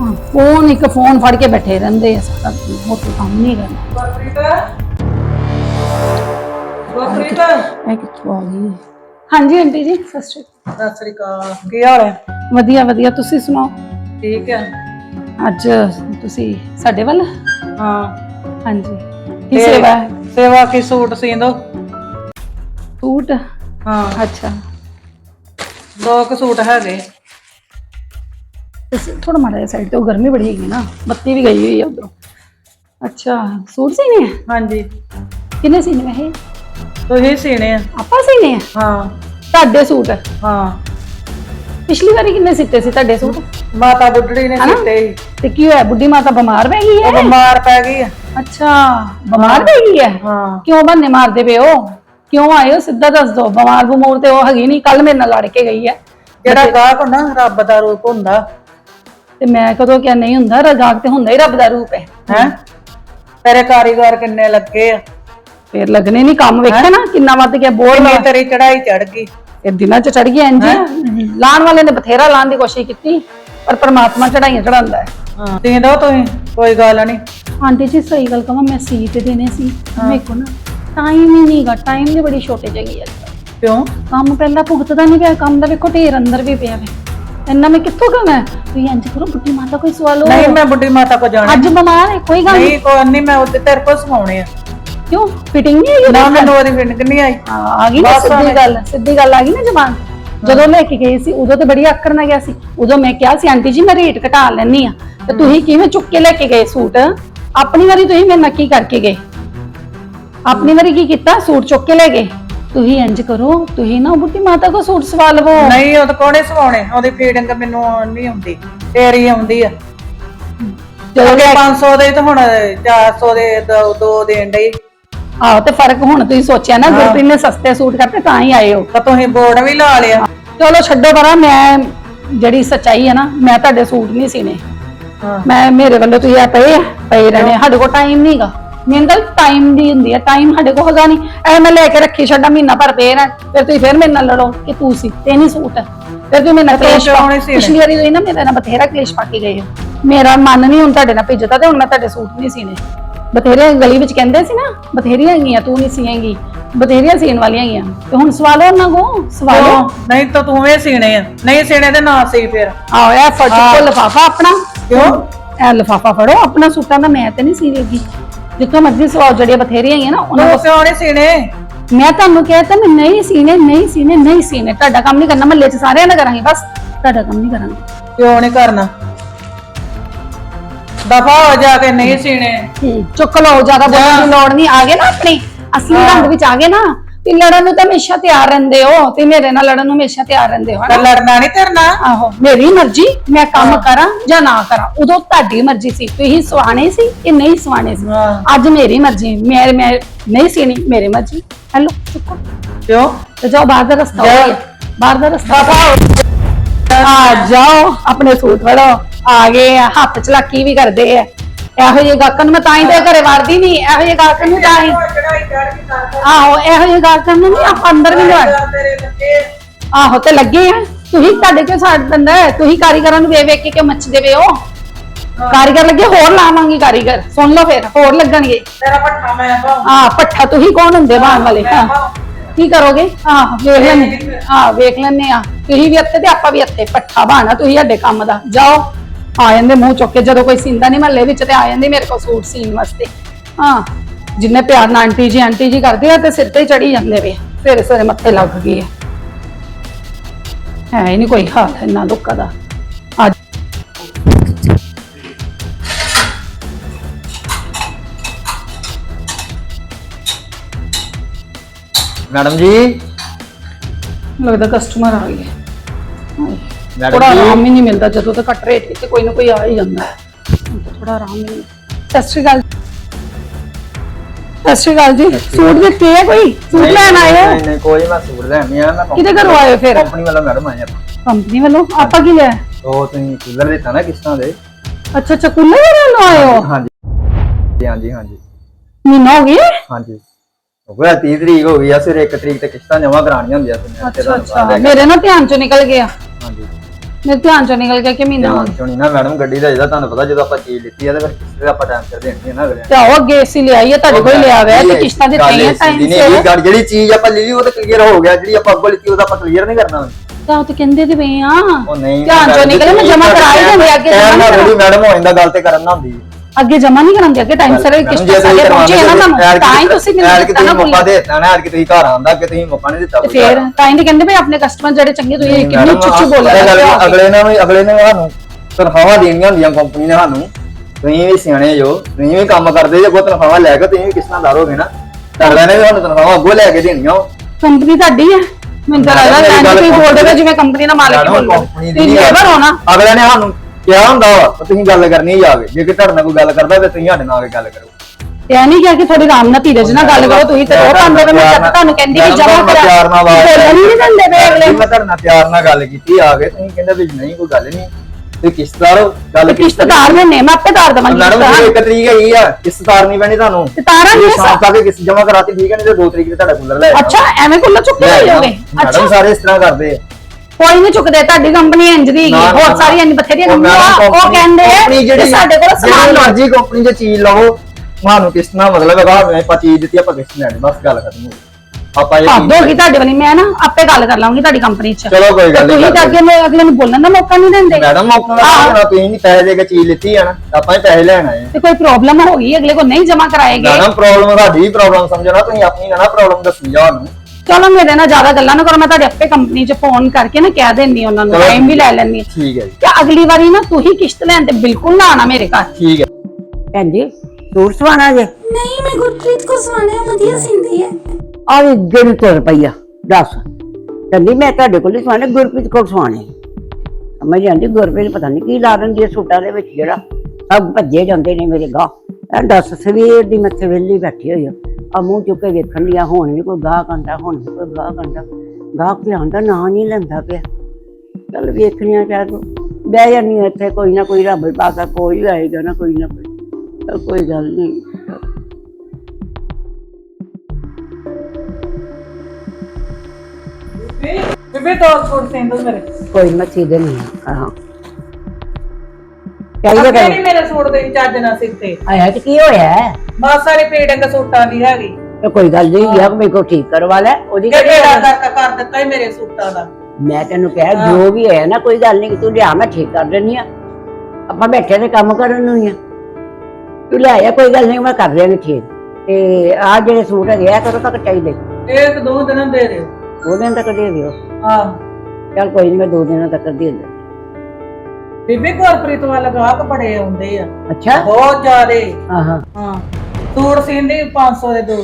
ਹਾਂ, ਫੋਨ ਇੱਕ ਫੋਨ ਫੜ ਕੇ ਬੈਠੇ ਰਹਿੰਦੇ ਆ ਸਾਰਾ ਦਿਨ, ਹੋਰ ਕੋਈ ਕੰਮ ਨਹੀਂ ਕਰਨਾ। ਗੁਰਪ੍ਰੀਤ ਗੁਰਪ੍ਰੀਤ। ਇਹ ਕਿੱਥੋਂ ਆ ਗਈ? ਹਾਂਜੀ ਆਂਟੀ ਜੀ ਸਤਿ ਸ਼੍ਰੀ ਅਕਾਲ। ਸਤਿ ਸ੍ਰੀ ਅਕਾਲ। ਕੀ ਹਾਲ ਹੈ? ਵਧੀਆ ਵਧੀਆ। ਤੁਸੀਂ ਸੁਣਾਓ? ਠੀਕ ਹੈ। ਅੱਜ ਤੁਸੀਂ ਸਾਡੇ ਵੱਲ? ਹਾਂ। ਹਾਂਜੀ। ਕੀ ਤੇ ਸੇਵਾ? ਹੈ ਸੇਵਾ ਕੀ ਸੂਟ ਸੀਂਦੋ ਸੂਟ? ਹਾਂ। ਅੱਛਾ। ਦੋ ਕੁ ਸੂਟ ਹੈਗੇ। ਥੋੜਾ ਮਾੜਾ ਜਿਹਾ ਸਾਈਡ ਤੇ ਉਹ ਗਰਮੀ ਬੜੀ ਹੈਗੀ ਨਾ ਬੱਤੀ ਵੀ ਗਈ ਹੋਈ ਹੈ ਉਧਰੋਂ। ਅੱਛਾ ਸੂਟ ਸੀਨੇ ਆ? ਹਾਂਜੀ। ਕਿੰਨੇ ਸੀਨੇ ਵੈਸੇ ਤੁਸੀਂ ਸੀਣੇ ਆ। ਆਪਾਂ ਸੀਨੇ ਆ? ਹਾਂ। ਤੁਹਾਡੇ ਸੂਟ? ਹਾਂ। ਪਿਛਲੀ ਵਾਰੀ ਕਿੰਨੇ ਸਿੱਤੇ ਸੀ ਤੁਹਾਡੇ ਸੂਟ? ਮਾਤਾ ਬੁੱਢੜੀ ਨੇ ਹਨਾ? ਸੀ। ਤੇ ਕੀ ਹੋਇਆ? ਬੁੱਢੀ ਮਾਤਾ ਬਿਮਾਰ ਪੈ ਗਈ ਉਹ ਹੈ ਬਿਮਾਰ ਪੈ ਗਈ ਆ। ਅੱਛਾ ਬਿਮਾਰ ਪੈ ਗਈ ਹੈ? ਹਾਂ। ਕਿਉਂ ਬੰਨੇ ਮਾਰਦੇ ਪਏ ਹੋ? ਕਿਉਂ ਆਏ ਹੋ? ਸਿੱਧਾ ਦੱਸ ਦੋ ਬਿਮਾਰ ਬਮੂਰ ਤੇ ਉਹ ਹੈਗੀ ਨਹੀਂ। ਕੱਲ ਮੇਰੇ ਨਾਲ ਲੜ ਕੇ ਗਈ ਹੈ। ਜਿਹੜਾ ਗਾਹਕ ਹੁੰਦਾ ਰੱਬ ਦਾ ਰੂਪ ਹੁੰਦਾ। ਤੇ ਮੈਂ ਕਦੋਂ ਕਿਹਾ ਨਹੀਂ ਹੁੰਦਾ ਰਜਾਕ ਤੇ ਹੁੰਦਾ ਹੀ ਰੱਬ ਦਾ ਰੂਪ ਹੈ। ਹੈ? ਤੇਰੇ ਕਾਰੀਗਰ ਕਿੰਨੇ ਲੱਗੇ ਆ? ਫੇਰ ਲੱਗਣੇ ਨਹੀਂ ਕੰਮ ਵੇਖਿਆ ਨਾ ਕਿੰਨਾ ਵੱਧ ਗਿਆ ਬੋਲ ਕਿੰਨੀ ਤੇਰੀ ਚੜਾਈ ਚੜ ਗਈ। ਫਿਰ ਦਿਨਾਂ ਚ ਚੜ ਗਿਆ ਇੰਜ। ਲਾਣ ਵਾਲੇ ਨੇ ਬਥੇਰਾ ਲਾਣ ਦੀ ਕੋਸ਼ਿਸ਼ ਕੀਤੀ ਪਰ ਪਰਮਾਤਮਾ ਚੜਾਈਆਂ ਚੜਾਉਂਦਾ ਹੈ। ਹਾਂ ਸੀਂਦੋ ਤੁਸੀਂ ਕੋਈ ਗੱਲ ਨਹੀਂ ਆਂਟੀ ਜੀ ਸਹੀ ਗੱਲ ਕਹਾਂ ਮੈਂ ਸੀਟ ਦੇਣੇ ਸੀ। ਮੇਰੇ ਕੋ ਨਾ ਟਾਈਮ ਹੀ ਨਹੀਂਗਾ ਟਾਈਮ ਦੀ ਬੜੀ ਹੈਗੀ ਅੱਜ ਕੱਲ੍ਹ। ਕਿਉਂ? ਕੰਮ ਪਹਿਲਾਂ ਭੁਗਤਦਾ ਨਹੀਂ ਪਿਆ ਕੰਮ ਦਾ ਵੇਖੋ ਢੇਰ ਅੰਦਰ ਵੀ ਪਿਆ ਵੇ। ਇੰਨਾ ਮੈਂ ਕਿੱਥੋਂ ਕਰਾਂ ਤੁਸੀਂ ਇੰਜ ਕਰੋ ਬੁੱਢੀ ਮਾਤਾ ਕੋਈ ਸਵਾਲੋ ਨਹੀਂ ਮੈਂ ਬੁੱਢੀ ਮਾਤਾ ਕੋ ਜਾਣਾ। ਅੱਜ ਬਿਮਾਰ ਹੈ ਕੋਈ ਗੱਲ ਨਹੀਂ ਕੋਈ ਨਹੀਂ ਮੈਂ ਉਹਦੇ ਤੇਰੇ ਕੋਲ ਸਵਾਉਣੇ ਆ। ਕਿਉਂ? ਫਿਟਿੰਗ ਨਹੀਂ ਹੈਗੀ ਨਾ ਮੈਨੂੰ ਉਹਦੀ ਫਿੰਡ ਨਹੀਂ ਆਈ। ਹਾਂ, ਆ ਗਈ ਨਾ ਬਸ ਸਿੱਧੀ। ਗੱਲ ਸਿੱਧੀ ਗੱਲ ਆ ਗਈ ਨਾ ਜ਼ਬਾਨ ਜਦੋਂ ਲੈ ਕੇ ਗਈ ਸੀ ਉਦੋਂ ਤੇ ਬੜੀ ਆਕੜ ਨਾ ਗਿਆ ਸੀ। ਉਦੋਂ ਮੈਂ ਕਿਹਾ ਸੀ ਆਂਟੀ ਜੀ ਮੈਂ ਰੇਟ ਘਟਾ ਲੈਣੀ ਆ। ਤੇ ਤੁਸੀਂ ਕਿਵੇਂ ਚੁੱਕ ਕੇ ਲੈ ਕੇ ਗਏ ਸੂਟ? ਆਪਣੀ ਵਾਰੀ ਤੁਸੀਂ ਮੇਰੇ ਨਾਲ ਕੀ ਕਰਕੇ ਗਏ? ਆਪਣੀ ਵਾਰੀ ਕੀ ਕੀਤਾ? ਸੂਟ ਚੁੱਕ ਕੇ ਲੈ ਗਏ? ਤੁਸੀਂ ਇੰਜ ਕਰੋ ਤੁਸੀਂ ਨਾ ਬੁੱਢੀ ਮਾਤਾ ਕੋ ਸੂਟ ਸਵਾ ਲਵੋ। ਨਹੀਂ ਉਹ ਤਾਂ ਕੋਣੇ ਸਵਾਉਣੇ? ਉਹਦੀ ਫੀਡਿੰਗ ਮੈਨੂੰ ਨਹੀਂ ਆਉਂਦੀ। ਤੇਰੀ ਆਉਂਦੀ ਆ। ਅੱਗੇ 500 ਦੇ ਤਾਂ ਹੁਣ 400 ਦੇ ਦੋ- ਦੋ ਦੇਣ ਡਈ। ਆਹੋ ਤੇ ਫ਼ਰਕ ਹੁਣ ਤੁਸੀਂ ਸੋਚਿਆ ਨਾ ਗੁਰਪ੍ਰੀਤ ਨੇ ਸਸਤੇ ਸੂਟ ਕਰਤੇ ਤਾਂ ਹੀ ਆਏ ਹੋ। ਤਾਂ ਤੁਸੀਂ ਬੋਰਡ ਵੀ ਲਾ ਲਿਆ। ਚਲੋ ਛੱਡੋ ਪਰਾਂ ਮੈਂ ਜਿਹੜੀ ਸੱਚਾਈ ਹੈ ਨਾ ਮੈਂ ਤੁਹਾਡੇ ਸੂਟ ਨਹੀਂ ਸੀਨੇ ਮੈਂ ਮੇਰੇ ਵੱਲੋਂ ਤੁਸੀਂ ਆ ਪਏ ਪਏ ਰਹਿਣੇ ਸਾਡੇ ਕੋਲ ਟਾਈਮ ਨਹੀਂਗਾ ਤਾਂ ਟਾਈਮ ਦੀ ਹੁੰਦੀ ਹੈ ਟਾਈਮ ਸਾਡੇ ਕੋਲ ਹੈਗਾ ਨਹੀਂ ਐ ਮੈਂ ਲੈ ਕੇ ਰੱਖੀ ਛੱਡਾ ਮਹੀਨਾ ਭਰ ਪਏ ਰਹਿਣ ਫਿਰ ਤੁਸੀਂ ਫਿਰ ਮੇਰੇ ਨਾਲ ਲੜੋ ਕਿ ਤੂੰ ਸੀ ਤੇ ਨਹੀਂ ਸੂਟ। ਫਿਰ ਤੁਸੀਂ ਮੇਰੇ ਨਾਲ ਕਲੇਸ਼ ਕਿਉਂ ਪਾ ਨਹੀਂ ਸੀਨੇ? ਪਿਛਲੀ ਵਾਰੀ ਤੁਸੀਂ ਨਾ ਮੇਰੇ ਨਾਲ ਬਥੇਰਾ ਕਲੇਸ਼ ਪਾ ਕੇ ਗਏ ਹੋ ਮੇਰਾ ਮਨ ਨਹੀਂ ਹੁਣ ਤੁਹਾਡੇ ਨਾਲ ਭਿੱਜਦਾ ਤੇ ਹੁਣ ਮੈਂ ਤੁਹਾਡੇ ਸੂਟ ਨਹੀਂ ਸੀਨੇ। ਬਥੇਰੇ ਗਲੀ ਵਿੱਚ ਕਹਿੰਦੇ ਸੀ ਨਾ ਬਥੇਰੀਆਂ ਹੈਗੀਆਂ ਤੂੰ ਨਹੀਂ ਸੀਏਂਗੀ। ਬਥੇਰੀਆਂ ਸੀਨ ਵਾਲੀਆਂ ਹੈਗੀਆਂ। ਤੇ ਹੁਣ ਸਵਾ ਲਓ ਉਹਨਾਂ ਕੋ ਸਵਾ ਲਓ ਕਿਉਂ? ਨਹੀਂ ਤਾਂ ਤੂੰ ਵੀ ਸੀਣੇ ਆ। ਨਹੀਂ ਸੀਣੇ ਤੇ ਨਾ ਸੀ ਫਿਰ। ਆਓ ਇਹ ਫੜ ਚੁੱਕੋ ਲਫਾਫਾ ਆਪਣਾ। ਕਿਉਂ? ਇਹ ਲਫਾਫਾ ਫੜੋ ਆਪਣਾ ਸੂਟਾਂ ਦਾ ਮੈਂ ਤੇ ਨਹੀਂ ਸੀ ਰਹੀ ਜਿੱਥੋਂ ਮਰਜ਼ੀ ਸਵਾਓ ਜਿਹੜੀਆਂ ਬਥੇਰੀਆਂ ਹੈਗੀਆਂ ਨਾ ਉਹਨਾਂ ਕਿਉਂ ਨਹੀਂ ਸੀਣੇ ਮੈਂ ਤੁਹਾਨੂੰ ਕਿਹਾ ਤਾਂ ਮੈਂ ਨਹੀਂ ਸੀਨੇ ਨਹੀਂ ਸੀਨੇ ਨਹੀਂ ਸੀਨੇ। ਤੁਹਾਡਾ ਕੰਮ ਨਹੀਂ ਕਰਨਾ ਮਹੱਲੇ 'ਚ ਸਾਰਿਆਂ ਦਾ ਕਰਾਂਗੇ ਬਸ। ਤੁਹਾਡਾ ਕੰਮ ਨਹੀਂ ਕਰਾਂਗੇ। ਕਿਉਂ ਨਹੀਂ ਕਰਨਾ? ਦਫਾ ਹੋ ਜਾ ਕੇ ਨਹੀਂ ਸੀਣੇ ਚੁੱਕ ਲਓ ਜ਼ਿਆਦਾ ਬੋਲਣ ਦੀ ਲੋੜ ਨਹੀਂ। ਆ ਗਏ ਨਾ ਆਪਣੀ। ਅਸਲੀ ਰੰਗ ਵਿੱਚ ਆ ਗਏ ਨਾ। ਤੇ ਲੜਨ ਨੂੰ ਤਾਂ ਹਮੇਸ਼ਾ ਤਿਆਰ ਰਹਿੰਦੇ ਹੋ ਤੇ ਮੇਰੇ ਨਾਲ ਲੜਨ ਨੂੰ ਹਮੇਸ਼ਾ ਤਿਆਰ ਰਹਿੰਦੇ ਹੋ ਹਨਾ? ਤਾਂ ਲੜਨਾ ਨਹੀਂ ਕਰਨਾ ਆਹੋ ਮੇਰੀ ਮਰਜ਼ੀ ਮੈਂ ਕੰਮ ਕਰਾਂ ਜਾਂ ਨਾ ਕਰਾਂ ਉਦੋਂ ਤੁਹਾਡੀ ਮਰਜ਼ੀ ਸੀ ਤੁਸੀਂ ਸਵਾਣੇ ਸੀ ਕਿ ਨਹੀਂ ਸਵਾਣੇ ਸੀ? ਹਾਂ। ਅੱਜ ਮੇਰੀ ਮਰਜ਼ੀ ਮੈਂ ਮੈਂ ਨਹੀਂ ਸੀ ਨਹੀਂ ਮੇਰੀ ਮਰਜ਼ੀ। ਹੈਲੋ ਚੁੱਕੋ ਕਿਉਂ? ਤੇ ਜਾਓ ਬਾਹਰ ਦਾ ਰਸਤਾ ਜਾਓ। ਹੋ ਗਿਆ ਬਾਹਰ ਦਾ ਰਸਤਾ ਆ ਜਾਓ ਆਪਣੇ ਸੂਟ ਫੜੋ। ਆ ਗਏ ਆ, ਹੱਥ ਚਲਾਕੀ ਵੀ ਕਰਦੇ ਆ। ਇਹੋ ਜਿਹੇ ਗਾਹਕਾਂ ਨੂੰ ਮੈਂ ਤਾਂ ਹੀ ਤੇ ਘਰੇ ਵੜਦੀ ਨਹੀਂ ਇਹੋ ਜਿਹੇ ਗਾਹਕਾਂ ਨੂੰ ਤਾਂ ਹੀ। ਚੜਾਈ ਚੜ ਕੇ ਕਰ ਆਹੋ ਇਹੋ ਜਿਹੇ ਗਾਹਕਾਂ ਨੂੰ ਨਹੀਂ ਆਪਾਂ ਅੰਦਰ ਵੀ ਤੇਰੇ ਲੱਗੇ ਆਹੋ ਤੇ ਲੱਗੇ ਆ। ਤੁਸੀਂ ਤੁਹਾਡੇ ਕਿਉਂ ਸਾੜ ਦਿੰਦਾ ਹੈ? ਤੁਸੀਂ ਕਾਰੀਗਰਾਂ ਨੂੰ ਵੇਖ ਵੇਖ ਕੇ ਕਿਉਂ ਮੱਚਦੇ ਪਏ ਹੋ? ਕਾਰੀਗਰ ਲੱਗੇ ਹੋਰ ਲਾਵਾਂਗੀ ਕਾਰੀਗਰ। ਸੁਣ ਲਓ ਫਿਰ ਹੋਰ ਲੱਗਣਗੇ। ਤੇਰਾ ਪੱਠਾ ਮੈਂ ਪਾਉਂ ਆ ਪੱਠਾ ਤੁਸੀਂ ਕੌਣ ਹੁੰਦੇ ਬਾਣ ਵਾਲੇ? ਹਾਂ। ਕੀ ਕਰੋਗੇ? ਆਹ ਵੇਖ ਲੈਣੇ ਆ ਵੇਖ ਲੈਣੇ ਆ। ਤੁਸੀਂ ਵੀ ਇੱਥੇ ਤੇ ਆਪਾਂ ਵੀ ਇੱਥੇ ਪੱਠਾ ਬਾਣਾ ਤੁਸੀਂ ਸਾਡੇ ਕੰਮ ਦਾ। ਜਾਓ। ਆ ਜਾਂਦੇ ਮੂੰਹ ਚੁੱਕ ਕੇ ਜਦੋਂ ਕੋਈ ਸਿੰਦਾ ਨਹੀਂ ਮਹੱਲੇ ਵਿੱਚ ਤੇ ਆ ਜਾਂਦੀ ਮੇਰੇ ਕੋਲ ਸੂਟ ਸੀਨ ਵਾਸਤੇ। ਹਾਂ ਜਿੰਨੇ ਪਿਆਰ ਨਾਲ ਆਂਟੀ ਜੀ ਆਂਟੀ ਜੀ ਕਰਦੇ ਆ ਤੇ ਸਿਰ ਤੇ ਚੜੀ ਜਾਂਦੇ ਵੇ ਸਵੇਰੇ ਸਵੇਰੇ ਮੱਥੇ ਲੱਗ ਆ। ਹੈ ਹੀ ਨਹੀਂ ਕੋਈ ਹਾਲ ਇੰਨਾ ਲੋਕਾਂ ਦਾ। ਅੱਜ ਮੈਡਮ ਜੀ? ਲੱਗਦਾ ਕਸਟਮਰ ਆ ਗਏ ਹਾਏ। ਮੈਡਮ ਥੋੜਾ ਜੀ। ਆਰਾਮ ਹੀ ਨਹੀਂ ਮਿਲਦਾ ਜਦੋਂ ਤੱਕ ਕੱਟ ਰੇਟ ਤੇ ਕੋਈ ਨਾ ਕੋਈ ਆ ਹੀ ਜਾਂਦਾ ਹੈ। ਹੁਣ ਤਾਂ ਥੋੜਾ ਆਰਾਮ ਮਿਲ ਸਤਿ ਸ਼੍ਰੀ ਅਕਾਲ। ਸਤਿ ਸ਼੍ਰੀ ਅਕਾਲ ਜੀ। ਸੂਟ ਦਿੱਤੇ ਹੈ ਕੋਈ? ਸੂਟ ਲੈਣ ਆਏ ਹੋ? ਨਹੀਂ ਨਹੀਂ ਕੋਈ ਮੈਂ ਸੂਟ ਲੈਣ ਆਇਆ ਮੈਂ ਕਿਹਦੇ ਘਰੋਂ ਆਏ ਹੋ ਫਿਰ? ਕੰਪਨੀ ਵਾਲਾ ਮੈਡਮ ਆਏ ਆਪਾਂ। ਕੰਪਨੀ ਵੱਲੋਂ? ਆਪਾਂ ਕੀ ਲਿਆ? ਉਹ ਤੁਸੀਂ ਕੂਲਰ ਦਿੱਤਾ ਨਾ ਕਿਸ਼ਤਾਂ ਦੇ? ਅੱਛਾ ਅੱਛਾ ਕੂਲਰ ਲੈਣ ਆਏ ਹੋ? ਹਾਂਜੀ ਹਾਂਜੀ। ਹਾਂਜੀ ਮਹੀਨਾ ਹੋ ਗਿਆ? ਹਾਂਜੀ। ਹੋ ਗਿਆ 30 ਤਰੀਕ ਹੋ ਗਈ ਆ ਸਿਰ 1 ਤਰੀਕ ਤੇ ਕਿਸ਼ਤਾਂ ਜਮਾ ਕਰਾਉਣੀਆਂ ਹੁੰਦੀਆਂ ਸੀ। ਤੇ ਅੱਛਾ ਅੱਛਾ। ਮੇਰੇ ਨਾ ਧਿਆਨ ਚੋਂ ਨਿਕਲ ਗਿਆ। ਹਾਂਜੀ। ਮੇਰੇ ਧਿਆਨ ਚੋਂ ਨਿਕਲ ਗਿਆ ਕਿ ਮਹੀਨਾ ਹੋ ਧਿਆਨ ਚੋਣੀ ਨਾ ਮੈਡਮ ਗੱਡੀ ਦਾ ਜਿਹਦਾ ਤੁਹਾਨੂੰ ਪਤਾ ਜਦੋਂ ਆਪਾਂ ਚੀਜ਼ ਲਿੱਤੀ ਆ ਤੇ ਫਿਰ ਕਿਸ਼ਤ ਤੇ ਆਪਾਂ ਟਾਈਮ ਸਿਰ ਦੇਣੀ ਹੈ ਨਾ ਅਗਲੇ ਤੇ ਆਓ ਅੱਗੇ ਅਸੀਂ ਲਿਆਈ ਹੈ ਤੁਹਾਡੇ ਕੋਲ ਲਿਆ ਹੋਇਆ ਤੇ ਕਿਸ਼ਤਾਂ ਦਿੱਤੀਆਂ ਟਾਈਮ ਨਹੀਂ ਸਿਰ। ਇਹ ਗੱਲ ਜਿਹੜੀ ਚੀਜ਼ ਆਪਾਂ ਲਈ ਉਹ ਤਾਂ ਕਲੀਅਰ ਹੋ ਗਿਆ ਜਿਹੜੀ ਆਪਾਂ ਅੱਗੋਂ ਲਿੱਤੀ ਉਹਦਾ ਆਪਾਂ ਕਲੀਅਰ ਨਹੀਂ ਕਰਨਾ ਤਾਂ ਉਹ ਤੇ ਕਹਿੰਦੇ ਤੇ ਪਏ ਆ। ਉਹ ਨਹੀਂ ਧਿਆਨ ਚੋਂ ਨਿਕਲੇ ਮੈਂ ਜਮਾ ਕਰਾ ਹੀ ਦਿੰਦੇ। ਅੱਗੇ ਜਮਾ ਨਹੀਂ ਮੈਡਮ ਹੋ ਜਾਂਦਾ ਗੱਲ ਤੇ ਕਰਨ ਨਾ ਹੁੰਦੀ। ਅੱਗੇ ਜਮਾ ਨਹੀਂ ਕਰਾਂਦੇ ਅੱਗੇ ਟਾਈਮ ਸਿਰ ਕਿਸ਼ਤਾਂ ਸਾਡੇ ਪਹੁੰਚੇ ਨਾ ਤੁਹਾਨੂੰ ਤਾਂ ਹੀ ਤੁਸੀਂ ਮੈਨੂੰ ਦਿੱਤਾ ਨਾ ਮੌਕਾ। ਦੇ ਦਿੱਤਾ ਨਾ ਕਿ ਤੁਸੀਂ ਘਰ ਆਂਦਾ ਕਿ ਤੁਸੀਂ ਮੌਕਾ ਨਹੀਂ ਦਿੱਤਾ ਫੇਰ ਤਾਂ ਹੀ ਕਹਿੰਦੇ ਵੀ ਆਪਣੇ ਕਸਟਮਰ ਜਿਹੜੇ ਚੰਗੇ ਤੁਸੀਂ ਕਿੰਨੀ ਚੁੱਚੂ ਕਰਦੇ ਹੋ। ਅਗਲੇ ਨੇ ਵੀ ਅਗਲੇ ਨੇ ਸਾਨੂੰ ਤਨਖਾਹਾਂ ਦੇਣੀਆਂ ਹੁੰਦੀਆਂ ਕੰਪਨੀ ਨੇ ਸਾਨੂੰ ਤੁਸੀਂ ਵੀ ਸਿਆਣੇ ਜੋ ਤੁਸੀਂ ਵੀ ਕੰਮ ਕਰਦੇ ਜੇ ਬਹੁਤ ਤਨਖਾਹਾਂ ਲੈ ਕੇ ਤੁਸੀਂ ਵੀ ਕਿਸ ਤਰ੍ਹਾਂ ਦਾਰੋਗੇ ਨਾ ਅਗਲੇ ਨੇ ਵੀ ਸਾਨੂੰ ਤਨਖਾਹਾਂ ਅੱਗੋਂ ਲੈ ਕੇ ਦੇਣੀਆਂ। ਕੰਪਨੀ ਤੁਹਾਡੀ ਹੈ ਮੈਨੂੰ ਤਾਂ ਲੱਗਦਾ ਤੁਸੀਂ ਬੋਲਦੇ ਜਿਵੇਂ ਕੰਪਨੀ ਦਾ ਮਾਲਕ ਹੀ ਬੋਲਦੇ ਤੁਸੀਂ ਲੇਬਰ ਹੋ ਨਾ ਅਗਲੇ ਨੇ ਸਾਨੂੰ ਕਿਹਾ ਹੁੰਦਾ ਵਾ ਕਿ ਤੁਸੀਂ ਗੱਲ ਕਰਨੀ ਹੀ ਜਾਵੇ ਜੇ ਕਿ ਤੁਹਾਡੇ ਨਾਲ ਕੋਈ ਗੱਲ ਕਰਦਾ ਤੇ ਤੁਸੀਂ ਸਾਡੇ ਨਾਲ ਆ ਕੇ ਗੱਲ ਕਰੋ। ਤੇ ਨਹੀਂ ਕਿਹਾ ਕਿ ਥੋੜੀ ਆਰਾਮ ਨਾਲ ਧੀਰਜ ਨਾਲ ਗੱਲ ਕਰੋ ਤੁਸੀਂ ਤੇ ਉਹ ਪਾਉਂਦੇ ਹੋ ਮੈਂ ਤੁਹਾਨੂੰ ਕਹਿੰਦੀ ਵੀ ਜਮਾ ਕਰਾ। ਪਿਆਰ ਨਾਲ ਆਵਾਜ਼ ਬੋਲਣ ਨਹੀਂ ਦਿੰਦੇ ਪਏ ਅਗਲੇ। ਮੈਂ ਤੁਹਾਡੇ ਨਾਲ ਪਿਆਰ ਨਾਲ ਗੱਲ ਕੀਤੀ ਆ ਕੇ ਤੁਸੀਂ ਕਹਿੰਦੇ ਵੀ ਨਹੀਂ ਕੋਈ ਗੱਲ ਨਹੀਂ। ਤੇ ਕਿਸ਼ਤਾਰ ਗੱਲ ਕਿਸ਼ਤਦਾਰ ਨੇ ਨੇ ਮੈਂ ਆਪੇ ਤਾਰ ਦਵਾਂਗੀ ਮੈਡਮ। ਜੀ ਇੱਕ ਤਰੀਕ ਹੈਗੀ ਆ ਕਿਸ਼ਤ ਤਾਰਨੀ ਪੈਣੀ ਤੁਹਾਨੂੰ। ਤੇ ਤਾਰਾਂਗੇ ਜੇ ਸ਼ਾਮ ਤੱਕ ਕਿਸ਼ਤ ਜਮਾ ਕਰਾਤੀ ਠੀਕ ਹੈ ਨਹੀਂ ਤੇ ਦੋ ਤਰੀਕ ਤੇ ਤੁਹਾਡਾ ਕੂਲਰ ਲੈ ਅੱਛਾ ਐਵੇਂ ਕੁੱਲਾ ਚੁੱਕ ਕੇ ਲੈ ਜਾਓਗੇ। ਅੱਛਾ। ਸਾਰੇ ਇਸ ਤਰ੍ਹਾਂ ਕਰਦੇ ਆ। ਕੋਈ ਨਹੀਂ ਚੁੱਕਦੇ ਤੁਹਾਡੀ ਕੰਪਨੀ ਇੰਜ ਦੀ ਹੈਗੀ ਨਾ, ਨਾ, ਬਹੁਤ ਨਾ। ਸਾਰੀਆਂ ਇੰਜ ਬਥੇਰੀਆਂ ਉਹ ਕੰਪਨੀਆਂ ਮੈਡਮ ਉਹ company- ਕਹਿੰਦੇ company ਕਿ ਸਾਡੇ ਕੋਲ ਸਮਾਨ ਲਓ ਮਰਜ਼ੀ ਕੰਪਨੀ 'ਚ ਚੀਜ਼ ਲਵੋ ਤੁਹਾਨੂੰ ਕਿਸ਼ਤ ਨਾਲ ਮਤਲਬ ਹੈਗਾ ਮੈਂ ਆਪਾਂ ਚੀਜ਼ ਦਿੱਤੀ ਆਪਾਂ ਕਿਸ਼ਤ ਲੈਣੀ ਬਸ ਗੱਲ ਖਤਮ ਹੋ ਗਈ। ਆਪਾਂ ਇਹ ਹੱਦ ਹੋ ਗਈ ਤੁਹਾਡੇ ਵਾਲੀ ਮੈਂ ਨਾ ਆਪੇ ਗੱਲ ਕਰ ਲਾਂਗੀ ਤੁਹਾਡੀ ਕੰਪਨੀ 'ਚ। ਚਲੋ ਕੋਈ ਗੱਲ ਤੇ ਨਹੀਂ ਤੁਸੀਂ ਤਾਂ ਅੱਗੇ ਨੂੰ ਅਗਲੇ ਨੂੰ ਬੋਲਣ ਦਾ ਮੌਕਾ ਨਹੀਂ ਦਿੰਦੇ। ਮੈਡਮ ਤੁਸੀਂ ਨਹੀਂ ਪੈਸੇ ਦੇ ਕੇ ਚੀਜ਼ ਲਿੱਤੀ ਆ ਨਾ ਆਪਾਂ ਹੀ ਪੈਸੇ ਲੈਣ ਆਏ ਆ। ਤੇ ਕੋਈ ਪ੍ਰੋਬਲਮ ਹੋ ਗਈ ਅਗਲੇ ਕੋ ਨਹੀਂ ਜਮਾ ਕਰਾਏ ਗਏ। ਮੈਡਮ ਪ੍ਰੋਬਲਮ ਤੁਹਾਡੀ ਵੀ ਪ੍ਰੋਬਲਮ ਸਮਝਣਾ ਤੁਸੀਂ ਆਪਣੀ ਨਾ ਪ੍ਰੋਬਲਮ ਦੱਸੀ ਜਾ ਉਹਨੂੰ ਚਲੋ ਮੇਰੇ ਨਾਲ ਜ਼ਿਆਦਾ ਗੱਲਾਂ ਨਾ ਕਰੋ ਮੈਂ ਤੁਹਾਡੇ ਆਪੇ ਕੰਪਨੀ 'ਚ ਫੋਨ ਕਰਕੇ ਨਾ ਕਹਿ ਦਿੰਨੀ ਉਹਨਾਂ ਨੂੰ ਚਲੋ। ਟਾਈਮ ਵੀ ਲੈ ਲੈਣੀ ਠੀਕ ਹੈ ਜੀ। ਕਿ ਅਗਲੀ ਵਾਰੀ ਨਾ ਤੂੰ ਹੀ ਕਿਸ਼ਤ ਲੈਣ ਤੇ ਬਿਲਕੁਲ ਨਾ ਆਣਾ ਮੇਰੇ ਘਰ। ਠੀਕ ਹੈ। ਭੈਣ ਜੀ ਸੂਟ ਸਵਾਣਾ ਜੇ? ਨਹੀਂ ਮੈਂ ਗੁਰਪ੍ਰੀਤ ਕੋ ਸਵਾਣਾ ਵਧੀਆ ਸਿੰਦੀ ਹੈ। ਆ ਵੀ ਦਿਨ ਤੋਂ ਰੁਪਈਆ ਦੱਸ। ਕਹਿੰਦੀ ਮੈਂ ਤੁਹਾਡੇ ਕੋਲ ਹੀ ਸਵਾਣੇ ਗੁਰਪ੍ਰੀਤ ਕੋਲ ਸਵਾਣੇ ਸਮਝ ਜਾਂਦੀ ਗੁਰਪ੍ਰੀਤ ਪਤਾ ਨਹੀਂ ਕੀ ਲਾ ਦਿੰਦੀ ਹੈ ਸੂਟਾਂ ਦੇ ਵਿੱਚ ਜਿਹੜਾ। ਸਭ ਭੱਜੇ ਜਾਂਦੇ ਨੇ ਮੇਰੇ ਗਾਹ। ਇਹ ਦੱਸ ਸਵੇਰ ਦੀ ਮੈਂ ਇੱਥੇ ਵਿਹਲੀ ਬੈਠੀ ਹੋਈ ਆ ਆ ਮੂੰਹ ਚੁੱਕ ਕੇ ਵੇਖਣ ਦੀ ਆ ਹੁਣ ਵੀ ਕੋਈ ਗਾਹ ਕੰਦਾ ਹੁਣ ਵੀ ਕੋਈ ਗਾਹ ਕੰਦਾ ਗਾਹ ਧਿਆਨ ਦਾ ਨਾਂ ਨਹੀਂ ਲੈਂਦਾ ਪਿਆ। ਚੱਲ ਵੇਖਣੀਆਂ ਚਾਹ ਤੂੰ। ਬਹਿ ਜਾਨੀ ਆਂ ਇੱਥੇ ਕੋਈ ਨਾ ਕੋਈ ਰੱਬ ਪਾਸਾ ਕੋਈ ਆਏਗਾ ਨਾ ਕੋਈ ਨਾ ਕੋਈ। ਚੱਲ ਕੋਈ ਗੱਲ ਨਹੀਂ। ਬੀਬੀ ਦੋ ਸੂਟ ਸਿੰਦੋ ਮੇਰੇ। ਕੋਈ ਮੈਂ ਸੀ ਦੇ ਨਹੀਂ ਹਾਂ। ਚਾਹੀਦਾ ਅੱਗੇ ਕਰ ਨਹੀਂ ਮੇਰੇ ਸੂਟ ਦੇ ਚੱਜ ਨਾਲ ਸਿੱਤੇ? ਆਇਆ ਤੇ ਕੀ ਹੋਇਆ? ਹੈ? ਬਹੁਤ ਸਾਰੇ ਫੀਡਿੰਗ ਸੂਟਾਂ ਦੀ ਹੈਗੀ। ਤੇ ਕੋਈ ਗੱਲ ਨਹੀਂ ਯਾਰ ਮੇਰੇ ਕੋ ਠੀਕ ਕਰਵਾ ਲੈ ਉਹਦੀ ਕਿਹੜੀ ਗੱਲ? ਕਰ ਦਿੱਤਾ ਹੀ ਮੇਰੇ ਸੂਟਾਂ ਦਾ? ਮੈਂ ਤੈਨੂੰ ਕਿਹਾ ਜੋ ਵੀ ਹੈ ਨਾ ਕੋਈ ਗੱਲ ਨਹੀਂ ਤੂੰ ਲਿਆ ਮੈਂ ਠੀਕ ਕਰ ਦਿੰਦੀ ਆ ਆਪਾਂ ਬੈਠੇ ਤੇ ਕੰਮ ਕਰਨ ਨੂੰ ਹੀ ਆ। ਤੂੰ ਲੈ ਆ ਕੋਈ ਗੱਲ ਨਹੀਂ ਮੈਂ ਕਰ ਦਿਆਂਗੀ ਠੀਕ। ਤੇ ਆ ਜਿਹੜੇ ਸੂਟ ਹੈਗੇ ਆ ਕਦੋਂ ਤੱਕ ਚਾਹੀਦੇ? ਇੱਕ ਦੋ ਦਿਨ ਦੇ ਦਿਓ। ਦੋ ਦਿਨ ਤੱਕ ਦੇ ਦਿਓ। ਹਾਂ। ਚੱਲ ਕੋਈ ਨਹੀਂ ਮੈਂ ਦੋ ਦਿਨਾਂ ਤੱਕ ਦੇ ਦਿੰਦਾ। ਬੀਬੀ ਗੁਰਪ੍ਰੀਤ ਵੱਲ ਗਾਹਕ ਬੜੇ ਆਉਂਦੇ ਆ। ਅੱਛਾ? ਬਹੁਤ ਜ਼ਿਆਦੇ। ਹਾਂ। ਹਾਂ। ਸੂਟ ਸਿੰਦੀ 500 ਦੇ ਦੋ।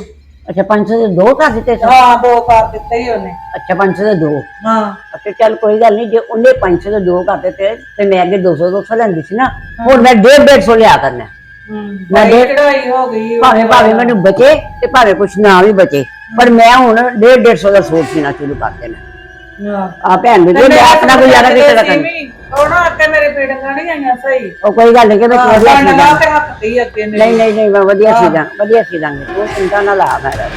ਅੱਛਾ 500 ਦੇ ਦੋ ਕਰ ਦਿੱਤੇ ਸਨ ਹਾਂ ਦੋ ਕਰ ਦਿੱਤੇ ਹੀ ਉਹਨੇ। ਅੱਛਾ 500 ਦੇ ਦੋ। ਹਾਂ। ਅੱਛਾ ਚੱਲ ਕੋਈ ਗੱਲ ਨਹੀਂ ਜੇ ਉਹਨੇ 500 ਦੇ ਦੋ ਕਰ ਦਿੱਤੇ ਤੇ ਮੈਂ ਅੱਗੇ 200 200 ਲੈਂਦੀ ਸੀ ਨਾ ਹੁਣ ਮੈਂ 150 150 ਲਿਆ ਕਰਨਾ। ਮੈਂ ਚੜਾਈ ਹੋ ਗਈ ਭਾਵੇਂ ਭਾਵੇਂ ਮੈਨੂੰ ਬਚੇ ਤੇ ਭਾਵੇਂ ਕੁਛ ਨਾ ਵੀ ਬਚੇ ਪਰ ਮੈਂ ਹੁਣ 150 150 ਦਾ ਸੂਟ ਸੀਣਾ ਸ਼ੁਰੂ ਕਰ ਦੇਣਾ। ਆ ਭੈਣ ਦੇ ਮੈਂ ਆਪਣਾ ਗੁਜ਼ਾਰਾ ਕਿਸ ਤਰ੍ਹਾਂ ਕਰਾਂ ਉਹ ਨਾ ਅੱਗੇ ਮੇਰੇ ਫੀਡਿੰਗਾਂ ਨਹੀਂ ਆਈਆਂ ਸਹੀ। ਉਹ ਕੋਈ ਗੱਲ ਨਹੀਂ ਕਿ ਮੈਂ ਵਧੀਆ ਸੀ ਲਾ ਕੇ ਹੱਥ ਤੇ ਹੀ ਅੱਗੇ ਨਹੀਂ ਨਹੀਂ ਨਹੀਂ ਮੈਂ ਵਧੀਆ ਸੀ ਜਾਂ ਵਧੀਆ ਸੀ ਦਾਂਗੇ ਤੂੰ ਚਿੰਤਾ ਨਾ ਲਾ ਮੇਰਾ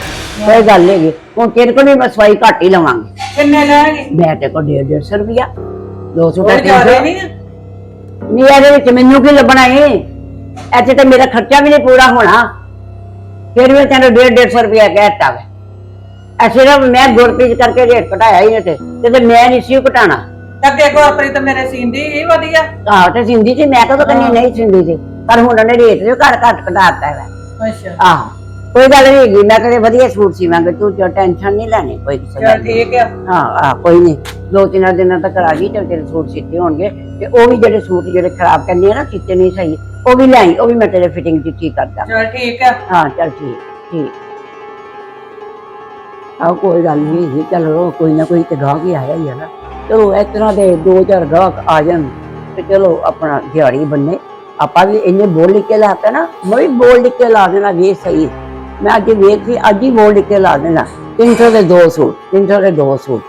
ਕੋਈ ਗੱਲ ਨਹੀਂ ਹੁਣ ਤੇਰੇ ਕੋਲ ਵੀ ਮੈਂ ਸਵਾਈ ਘੱਟ ਹੀ ਲਵਾਂਗੀ। ਕਿੰਨੇ ਲੈਣਗੇ? ਮੈਂ ਤੇ ਕੋਲ 150 150 ਰੁਪਿਆ ਦੋ ਸੂਟ ਉਹ ਜ਼ਿਆਦਾ ਨਹੀਂ ਨਹੀਂ ਇਹਦੇ ਵਿੱਚ ਮੈਨੂੰ ਕੀ ਲੱਭਣਾ ਏ? ਇੱਥੇ ਤੇ ਮੇਰਾ ਖਰਚਾ ਵੀ ਨਹੀਂ ਪੂਰਾ ਹੋਣਾ। ਫਿਰ ਵੀ ਤੈਨੂੰ 150 150 ਰੁਪਇਆ ਕਹਿਤਾ ਵੇ ਨਾ ਮੈਂ ਗੁਰਪ੍ਰੀਤ ਕਰਕੇ ਰੇਟ ਘਟਾਇਆ ਹੀ ਨਹੀਂ ਤੇ ਤੇ ਮੈਂ ਨਹੀਂ ਸੀ ਘਟਾਣਾ ਅੱਗੇ ਗੁਰਪ੍ਰੀਤ ਮੇਰੇ ਸਿੰਦੀ ਹੀ ਵਧੀਆ। ਆਹ ਤੇ ਸਿੰਦੀ ਸੀ ਮੈਂ ਕਦੋਂ ਕੰਨੀ ਨਹੀਂ ਸਿੰਦੀ ਸੀ ਪਰ ਹੁਣ ਉਹਨੇ ਰੇਟ ਵੀ ਘੱਟ ਘੱਟ ਘਟਾਤਾ ਹੈ ਅੱਛਾ। ਆਹ ਕੋਈ ਗੱਲ ਨਹੀਂ ਹੈਗੀ ਮੈਂ ਕਦੇ ਵਧੀਆ ਸੂਟ ਸੀਵਾਂਗੇ ਤੂੰ ਜੋ ਟੈਨਸ਼ਨ ਨਹੀਂ ਲੈਣੀ ਕੋਈ ਕਿਸੇ ਚਲ ਗੱਲ ਦੀ ਠੀਕ ਆ। ਹਾਂ ਆ ਕੋਈ ਨਹੀਂ ਦੋ ਤਿੰਨ ਦਿਨਾਂ ਤੱਕ ਆ ਗਈ ਤੇ ਤੇਰੇ ਸੂਟ ਸਿੱਤੇ ਹੋਣਗੇ ਤੇ ਉਹ ਵੀ ਜਿਹੜੇ ਸੂਟ ਜਿਹੜੇ ਖਰਾਬ ਕਰਨੇ ਆ ਨਾ ਸਿੱਤੇ ਨਹੀਂ ਸਹੀ ਉਹ ਵੀ ਲਿਆਈ ਉਹ ਵੀ ਮੈਂ ਤੇਰੇ ਫਿਟਿੰਗ ਦੀ ਠੀਕ ਕਰਦਾ। ਚਲ ਠੀਕ ਆ। ਹਾਂ ਚੱਲ ਠੀਕ ਠੀਕ। ਆਹ ਕੋਈ ਗੱਲ ਨਹੀਂ ਜੀ, ਚਲੋ ਕੋਈ ਨਾ ਕੋਈ ਤੇ ਗਾਹਕ ਹੀ ਆਇਆ ਹੀ ਹੈ ਨਾ। ਚਲੋ, ਇਸ ਤਰ੍ਹਾਂ ਦੇ ਦੋ ਚਾਰ ਗਾਹਕ ਆ ਜਾਣ ਤੇ ਚਲੋ ਆਪਣਾ ਦਿਹਾੜੀ ਬੰਨੇ। ਆਪਾਂ ਵੀ ਇੰਨੇ ਬੋਲ ਲਿਖ ਕੇ ਲਾਤਾ ਨਾ, ਮੈਂ ਵੀ ਬੋਲ ਲਿਖ ਕੇ ਲਾ ਦੇਣਾ ਵੀ ਸਹੀ। ਮੈਂ ਅੱਜ ਵੇਖ ਕੇ ਅੱਜ ਹੀ ਬੋਲ ਲਿਖ ਕੇ ਲਾ ਦੇਣਾ। 300 ਦੇ ਦੋ ਸੂਟ 300 ਦੇ ਦੋ ਸੂਟ।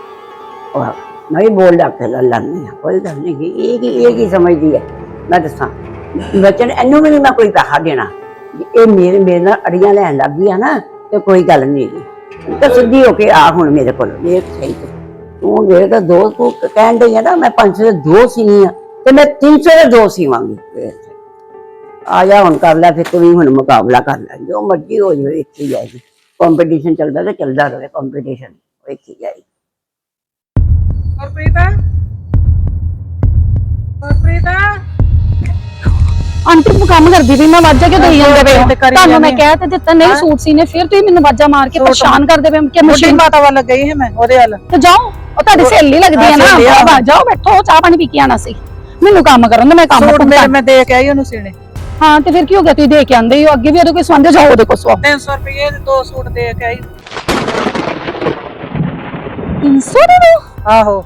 ਔਰ ਮੈਂ ਵੀ ਬੋਲ ਲਿਖ ਕੇ ਲਾ ਲੈਂਦੀ ਹਾਂ ਕੋਈ ਗੱਲ ਨਹੀਂ ਇਹ ਕੀ ਇਹ ਕੀ ਸਮਝਦੀ ਹੈ ਮੈਂ ਦੱਸਾਂ, ਬੱਚਨ, ਇਹਨੂੰ ਵੀ ਨਹੀਂ ਮੈਂ ਕੋਈ ਪੈਸਾ ਦੇਣਾ। ਇਹ ਮੇਰੇ ਮੇਰੇ ਨਾਲ ਅੜੀਆਂ ਲੈਣ ਲੱਗ ਗਈ ਆ ਨਾ, ਤੇ ਕੋਈ ਗੱਲ ਨਹੀਂ ਤਾਂ ਸਿੱਧੀ ਹੋ ਕੇ ਆ ਹੁਣ ਮੇਰੇ ਕੋਲ। ਵੇਖ ਸਹੀ ਤੂੰ। ਤੂੰ ਵੇਖ ਤਾਂ ਦੋ ਤੂੰ ਕਹਿਣ ਡਈ ਆ ਨਾ ਮੈਂ 500 ਦੇ ਦੋ ਸੀਨੀਆਂ ਤੇ ਮੈਂ 300 ਦੇ ਦੋ ਸੀਵਾਂਗੀ ਵੇਖ। ਆ ਜਾ ਹੁਣ ਕਰ ਲੈ ਫਿਰ ਤੂੰ ਵੀ ਹੁਣ ਮੁਕਾਬਲਾ ਕਰ ਲੈ। ਜੋ ਮਰਜ਼ੀ ਹੋ ਜਾਵੇ ਇੱਥੇ ਜਾਏਗੀ ਕੰਪੀਟੀਸ਼ਨ ਚੱਲਦਾ ਤੇ ਚੱਲਦਾ ਰਹੇ ਕੰਪੀਟੀਸ਼ਨ ਇੱਥੇ ਹੀ ਜਾਏਗੀ ਗੁਰਪ੍ਰੀਤ? ਗੁਰਪ੍ਰੀਤ? ਆਂਟੀ ਤੂੰ ਕੰਮ ਕਰਦੀ ਵੀ ਮੈਂ ਵਾਜਾ ਕੇ ਦੇਈ ਜਾਂਦੇ ਪਏ ਹੋ ਤੁਹਾਨੂੰ ਮੈਂ ਕਹਿ ਤੇ ਦਿੱਤਾ ਨਹੀਂ ਸੂਟ ਸੀਨੇ ਫਿਰ ਤੁਸੀਂ ਮੈਨੂੰ ਵਾਜਾ ਮਾਰ ਕੇ ਪਰੇਸ਼ਾਨ ਕਰਦੇ ਪਏ ਹੋ ਕਿ ਮੁੰਡੀ ਮਸ਼ੀਨ ਮਾਤਾ ਵੱਲ ਗਈ ਹੈ ਮੈਂ ਉਹਦੇ ਵੱਲ। ਤੇ ਜਾਓ ਉਹ ਤੁਹਾਡੀ ਸਹੇਲੀ ਲੱਗਦੀ ਹੈ ਹਾਂ, ਸਹੇਲੀ ਆ। ਨਾ ਬਾਬਾ ਜਾਓ ਬੈਠੋ ਚਾਹ ਪਾਣੀ ਪੀ ਕੇ ਆਣਾ ਸੀ। ਮੈਨੂੰ ਕੰਮ ਕਰਨ ਦੇ ਮੈਂ ਕੰਮ ਸੂਟ ਮੇਰੇ ਮੈਂ ਦੇ ਕੇ ਆਈ ਉਹਨੂੰ ਸੀਨੇ ਹਾਂ ਤੇ ਫਿਰ ਕੀ ਹੋ ਗਿਆ ਤੁਸੀਂ ਦੇ ਕੇ ਆਂਦੇ ਹੋ ਅੱਗੇ ਵੀ ਉਹਦੇ ਕੋਈ ਸਵੰਦੇ ਜਾਓ ਉਹਦੇ ਕੋਲ ਸਵਾ 300 ਰੁਪਏ ਦੇ ਦੋ ਸੂਟ ਦੇ ਕੇ ਆਈ। 300 ਦੇ ਦੋ? ਆਹੋ।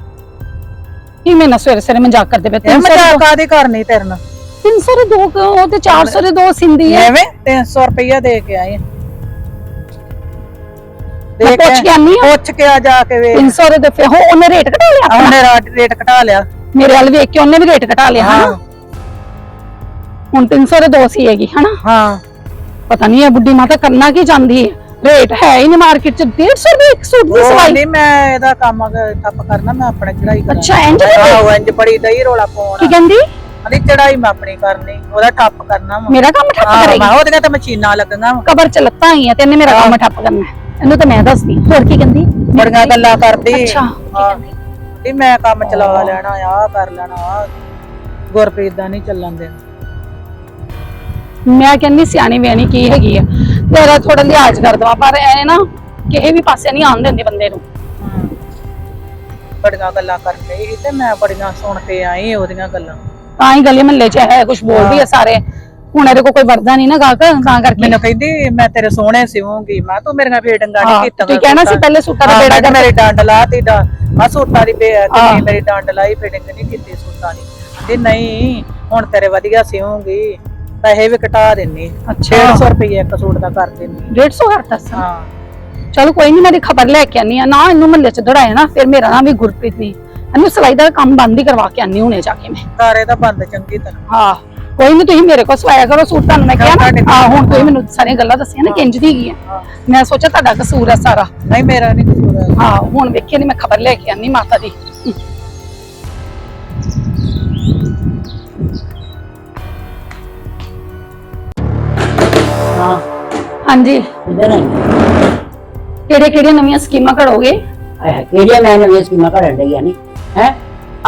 ਕੀ ਮੈਂ ਨਾ ਸਵੇਰੇ ਸਵੇਰੇ ਮਜ਼ਾਕ ਕਰਦੇ ਪਏ ਇਹ 300 ਦੇ। ਮਜ਼ਾਕ ਕਰਨੀ ਤੇਰੇ ਨਾਲ? 300 ਦੇ ਦੋ ਕਿਉਂ? ਉਹ ਤੇ 400 ਦੇ ਦੋ ਸਿੰਦੀ ਹੈ। ਐਵੇਂ 300 ਰੁਪਇਆ ਦੇ ਕੇ ਆਈ ਹਾਂ। ਮੈਂ ਪੁੱਛ ਕੇ ਆਨੀ ਆ ਪੁੱਛ ਕੇ ਆ ਜਾ ਕੇ ਵੇ 300 ਦੇ ਤੇ ਹੋ ਉਹਨੇ ਰੇਟ ਘਟਾ ਲਿਆ ਆਪਣਾ? ਉਹਨੇ ਰਾਟ ਰੇਟ ਘਟਾ ਲਿਆ। ਮੇਰੇ ਵੱਲ ਵੇਖ ਕੇ ਉਹਨੇ ਵੀ ਰੇਟ ਘਟਾ ਲਿਆ ਹਨਾ? ਹੁਣ 300 ਦੇ ਦੋ ਸੀ ਹੈਗੀ ਹਨਾ? ਹਾਂ। ਪਤਾ ਨਹੀਂ ਇਹ ਬੁੱਢੀ ਮਾਤਾ ਕਰਨਾ ਕੀ ਚਾਹੁੰਦੀ ਹੈ? ਰੇਟ ਹੈ ਹੀ ਨਹੀਂ ਮਾਰਕੀਟ ਚ। 150 ਰੁਪਏ ਇੱਕ ਸੂਟ ਦੀ ਉਹ ਸਵਾਈ। ਨਹੀਂ ਮੈਂ ਇਹਦਾ ਕੰਮ ਅਗਰ ਠੱਪ ਕਰਨਾ ਮੈਂ ਆਪਣੀ ਚੜਾਈ ਕਰਾਂ। ਅੱਛਾ ਇੰਜ ਦੇ ਆਹੋ ਇੰਜ ਬੜੀ ਦਈ ਰੋਲਾ ਕੀ ਪਾਉਣਾ ਕਹਿੰਦੀ? ਉਹਦੀ ਚੜਾਈ ਮੈਂ ਆਪਣੀ ਕਰਨੀ ਉਹਦਾ ਠੱਪ ਕਰਨਾ ਵਾ। ਮੇਰਾ ਕੰਮ ਠੱਪ ਆਹ ਕਰੇਗੀ। ਮੈਂ ਉਹਦੀਆਂ ਤਾਂ ਮਸ਼ੀਨਾਂ ਲੱਗੀਆਂ ਵਾ। ਕਬਰ ਚ ਲੱਤਾਂ ਆਈਆਂ ਤੇ ਇਹਨੇ ਮੇਰਾ ਕੰਮ ਠੱਪ ਕਰਨਾ। ਹੈ। ਇਹਨੂੰ ਤਾਂ ਮੈਂ ਦੱਸਦੀ। ਹੋਰ ਕੀ ਕਹਿੰਦੀ? ਬੜੀਆਂ ਗੱਲਾਂ ਕਰਦੀ। ਅੱਛਾ ਹਾਂ। ਤੇ ਮੈਂ ਕੰਮ ਚਲਾ ਲੈਣਾ ਆ ਕਰ ਲੈਣਾ ਆਹ ਗੁਰਪ੍ਰੀਤ ਦਾ ਨਹੀਂ ਚੱਲਣ ਦੇ ਮੈਂ ਕਹਿੰਦੀ ਸਿਆਣੀ ਬਿਆਣੀ ਕੀ ਹੈਗੀ ਆ। ਤੇਰਾ ਥੋੜਾ ਲਿਹਾਜ਼ ਕਰ ਦਵਾ ਪਰ ਐ ਨਾ ਕਿਸੇ ਵੀ ਪਾਸੇ ਨਹੀਂ ਆਉਣ ਦਿੰਦੀ ਬੰਦੇ ਨੂੰ। ਬੜੀਆਂ ਗੱਲਾਂ ਕਰ ਰਹੀ ਸੀ ਤੇ ਮੈਂ ਬੜੀਆਂ ਸੁਣ ਕੇ ਆਈ ਉਹਦੀਆਂ ਗੱਲਾਂ। ਤਾਂ ਹੀ ਗਲੀ ਮਹੱਲੇ ਚ ਹੈ ਕੁਝ ਬੋਲਦੀ ਆ ਸਾਰੇ। ਹੁਣ ਇਹਦੇ ਕੋਲ ਕੋਈ ਵਰਦਾ ਨਹੀਂ ਨਾ ਗਾਹਕ ਤਾਂ ਕਰਕੇ। ਮੈਨੂੰ ਕਹਿੰਦੀ ਮੈਂ ਤੇਰੇ ਸੋਹਣੇ ਸਿਵਾਂਗੀ ਮੈਂ ਤੂੰ ਮੇਰੀਆਂ ਫੇਡੰਗਾ ਹਾਂ, ਨਹੀਂ ਕੀਤਾ। ਤੂੰ ਕਹਿਣਾ ਸੀ ਪਹਿਲੇ ਸੂਟਾਂ ਦਾ ਬੇੜਾ ਮੇਰੀ ਡੰਡ ਲਾਤੀ ਦਾ ਆ ਸੂਟਾਂ ਦੀ ਬੇ। ਕਿੰਨੀ ਮੇਰੀ ਡੰਡ ਲਾਈ ਫੇਡਿੰਗ ਨਹੀਂ ਕੀਤੀ ਸੂਟਾਂ ਦੀ। ਕਹਿੰਦੀ ਨਹੀਂ ਹੁਣ ਤੇਰੇ ਵਧੀਆ ਸਿਵਾਂਗੀ ਪੈਸੇ ਵੀ ਘਟਾ ਦਿੰਨੀ। ਅੱਛਾ। 150 ਰੁਪਏ ਇੱਕ ਸੂਟ ਦਾ ਕਰ ਦਿੰਨੀ। 150 ਕਰਤਾ ਸੀ ਹਾਂ। ਚਲੋ ਕੋਈ ਨਹੀਂ ਮੈਂ ਦੀ ਖਬਰ ਲੈ ਕੇ ਆਨੀ ਆ ਨਾ ਇਹਨੂੰ ਮਹੱਲੇ ਚ ਦੜਾਇਆ ਨਾ ਫਿਰ ਮੇਰਾ ਨਾਮ ਵੀ ਗੁਰਪ੍ਰੀਤ ਨਹੀਂ ਇਹਨੂੰ ਸਿਲਾਈ ਦਾ ਕੰਮ ਬੰਦ ਹੀ ਕਰਵਾ ਕੇ ਆਨੀ ਹੁਣੇ ਜਾ ਕੇ ਮੈਂ। ਕਾਰੇ ਦਾ ਬੰਦ ਚੰਗੀ ਤਰ੍ਹਾਂ। ਹਾਂ ਕੋਈ ਨਹੀਂ ਤੁਸੀਂ ਮੇਰੇ ਕੋਲ ਸਵਾਇਆ ਕਰੋ ਸੂਟ ਤੁਹਾਨੂੰ ਮੈਂ ਕਿਹਾ ਨਾ। ਆ ਹੁਣ ਤੁਸੀਂ ਮੈਨੂੰ ਸਾਰੀਆਂ ਗੱਲਾਂ ਦੱਸੀਆਂ ਨਾ ਕਿੰਜ ਦੀ ਗਈਆਂ ਹਾਂ। ਮੈਂ ਸੋਚਿਆ ਤੁਹਾਡਾ ਕਸੂਰ ਹੈ ਸਾਰਾ। ਨਹੀਂ ਮੇਰਾ ਨਹੀਂ ਕਸੂਰ ਹੈ। ਹਾਂ ਹੁਣ ਵੇਖਿਆ ਨਹੀਂ ਮੈਂ ਖਬਰ ਲੈ ਕੇ ਆਨੀ ਮਾਤਾ ਦੀ। ਹਾਂ। ਹਾਂਜੀ। ਇਧਰ ਆਈ ਕਿਹੜੇ ਕਿਹੜੇ ਨਵੀਆਂ ਸਕੀਮਾਂ ਘੜੋਗੇ? ਆਹ ਕਿਹੜੀਆਂ ਮੈਂ ਨਵੀਆਂ ਸਕੀਮਾਂ ਕਰਨ ਡਈਆਂ ਨੇ? ਹੈ?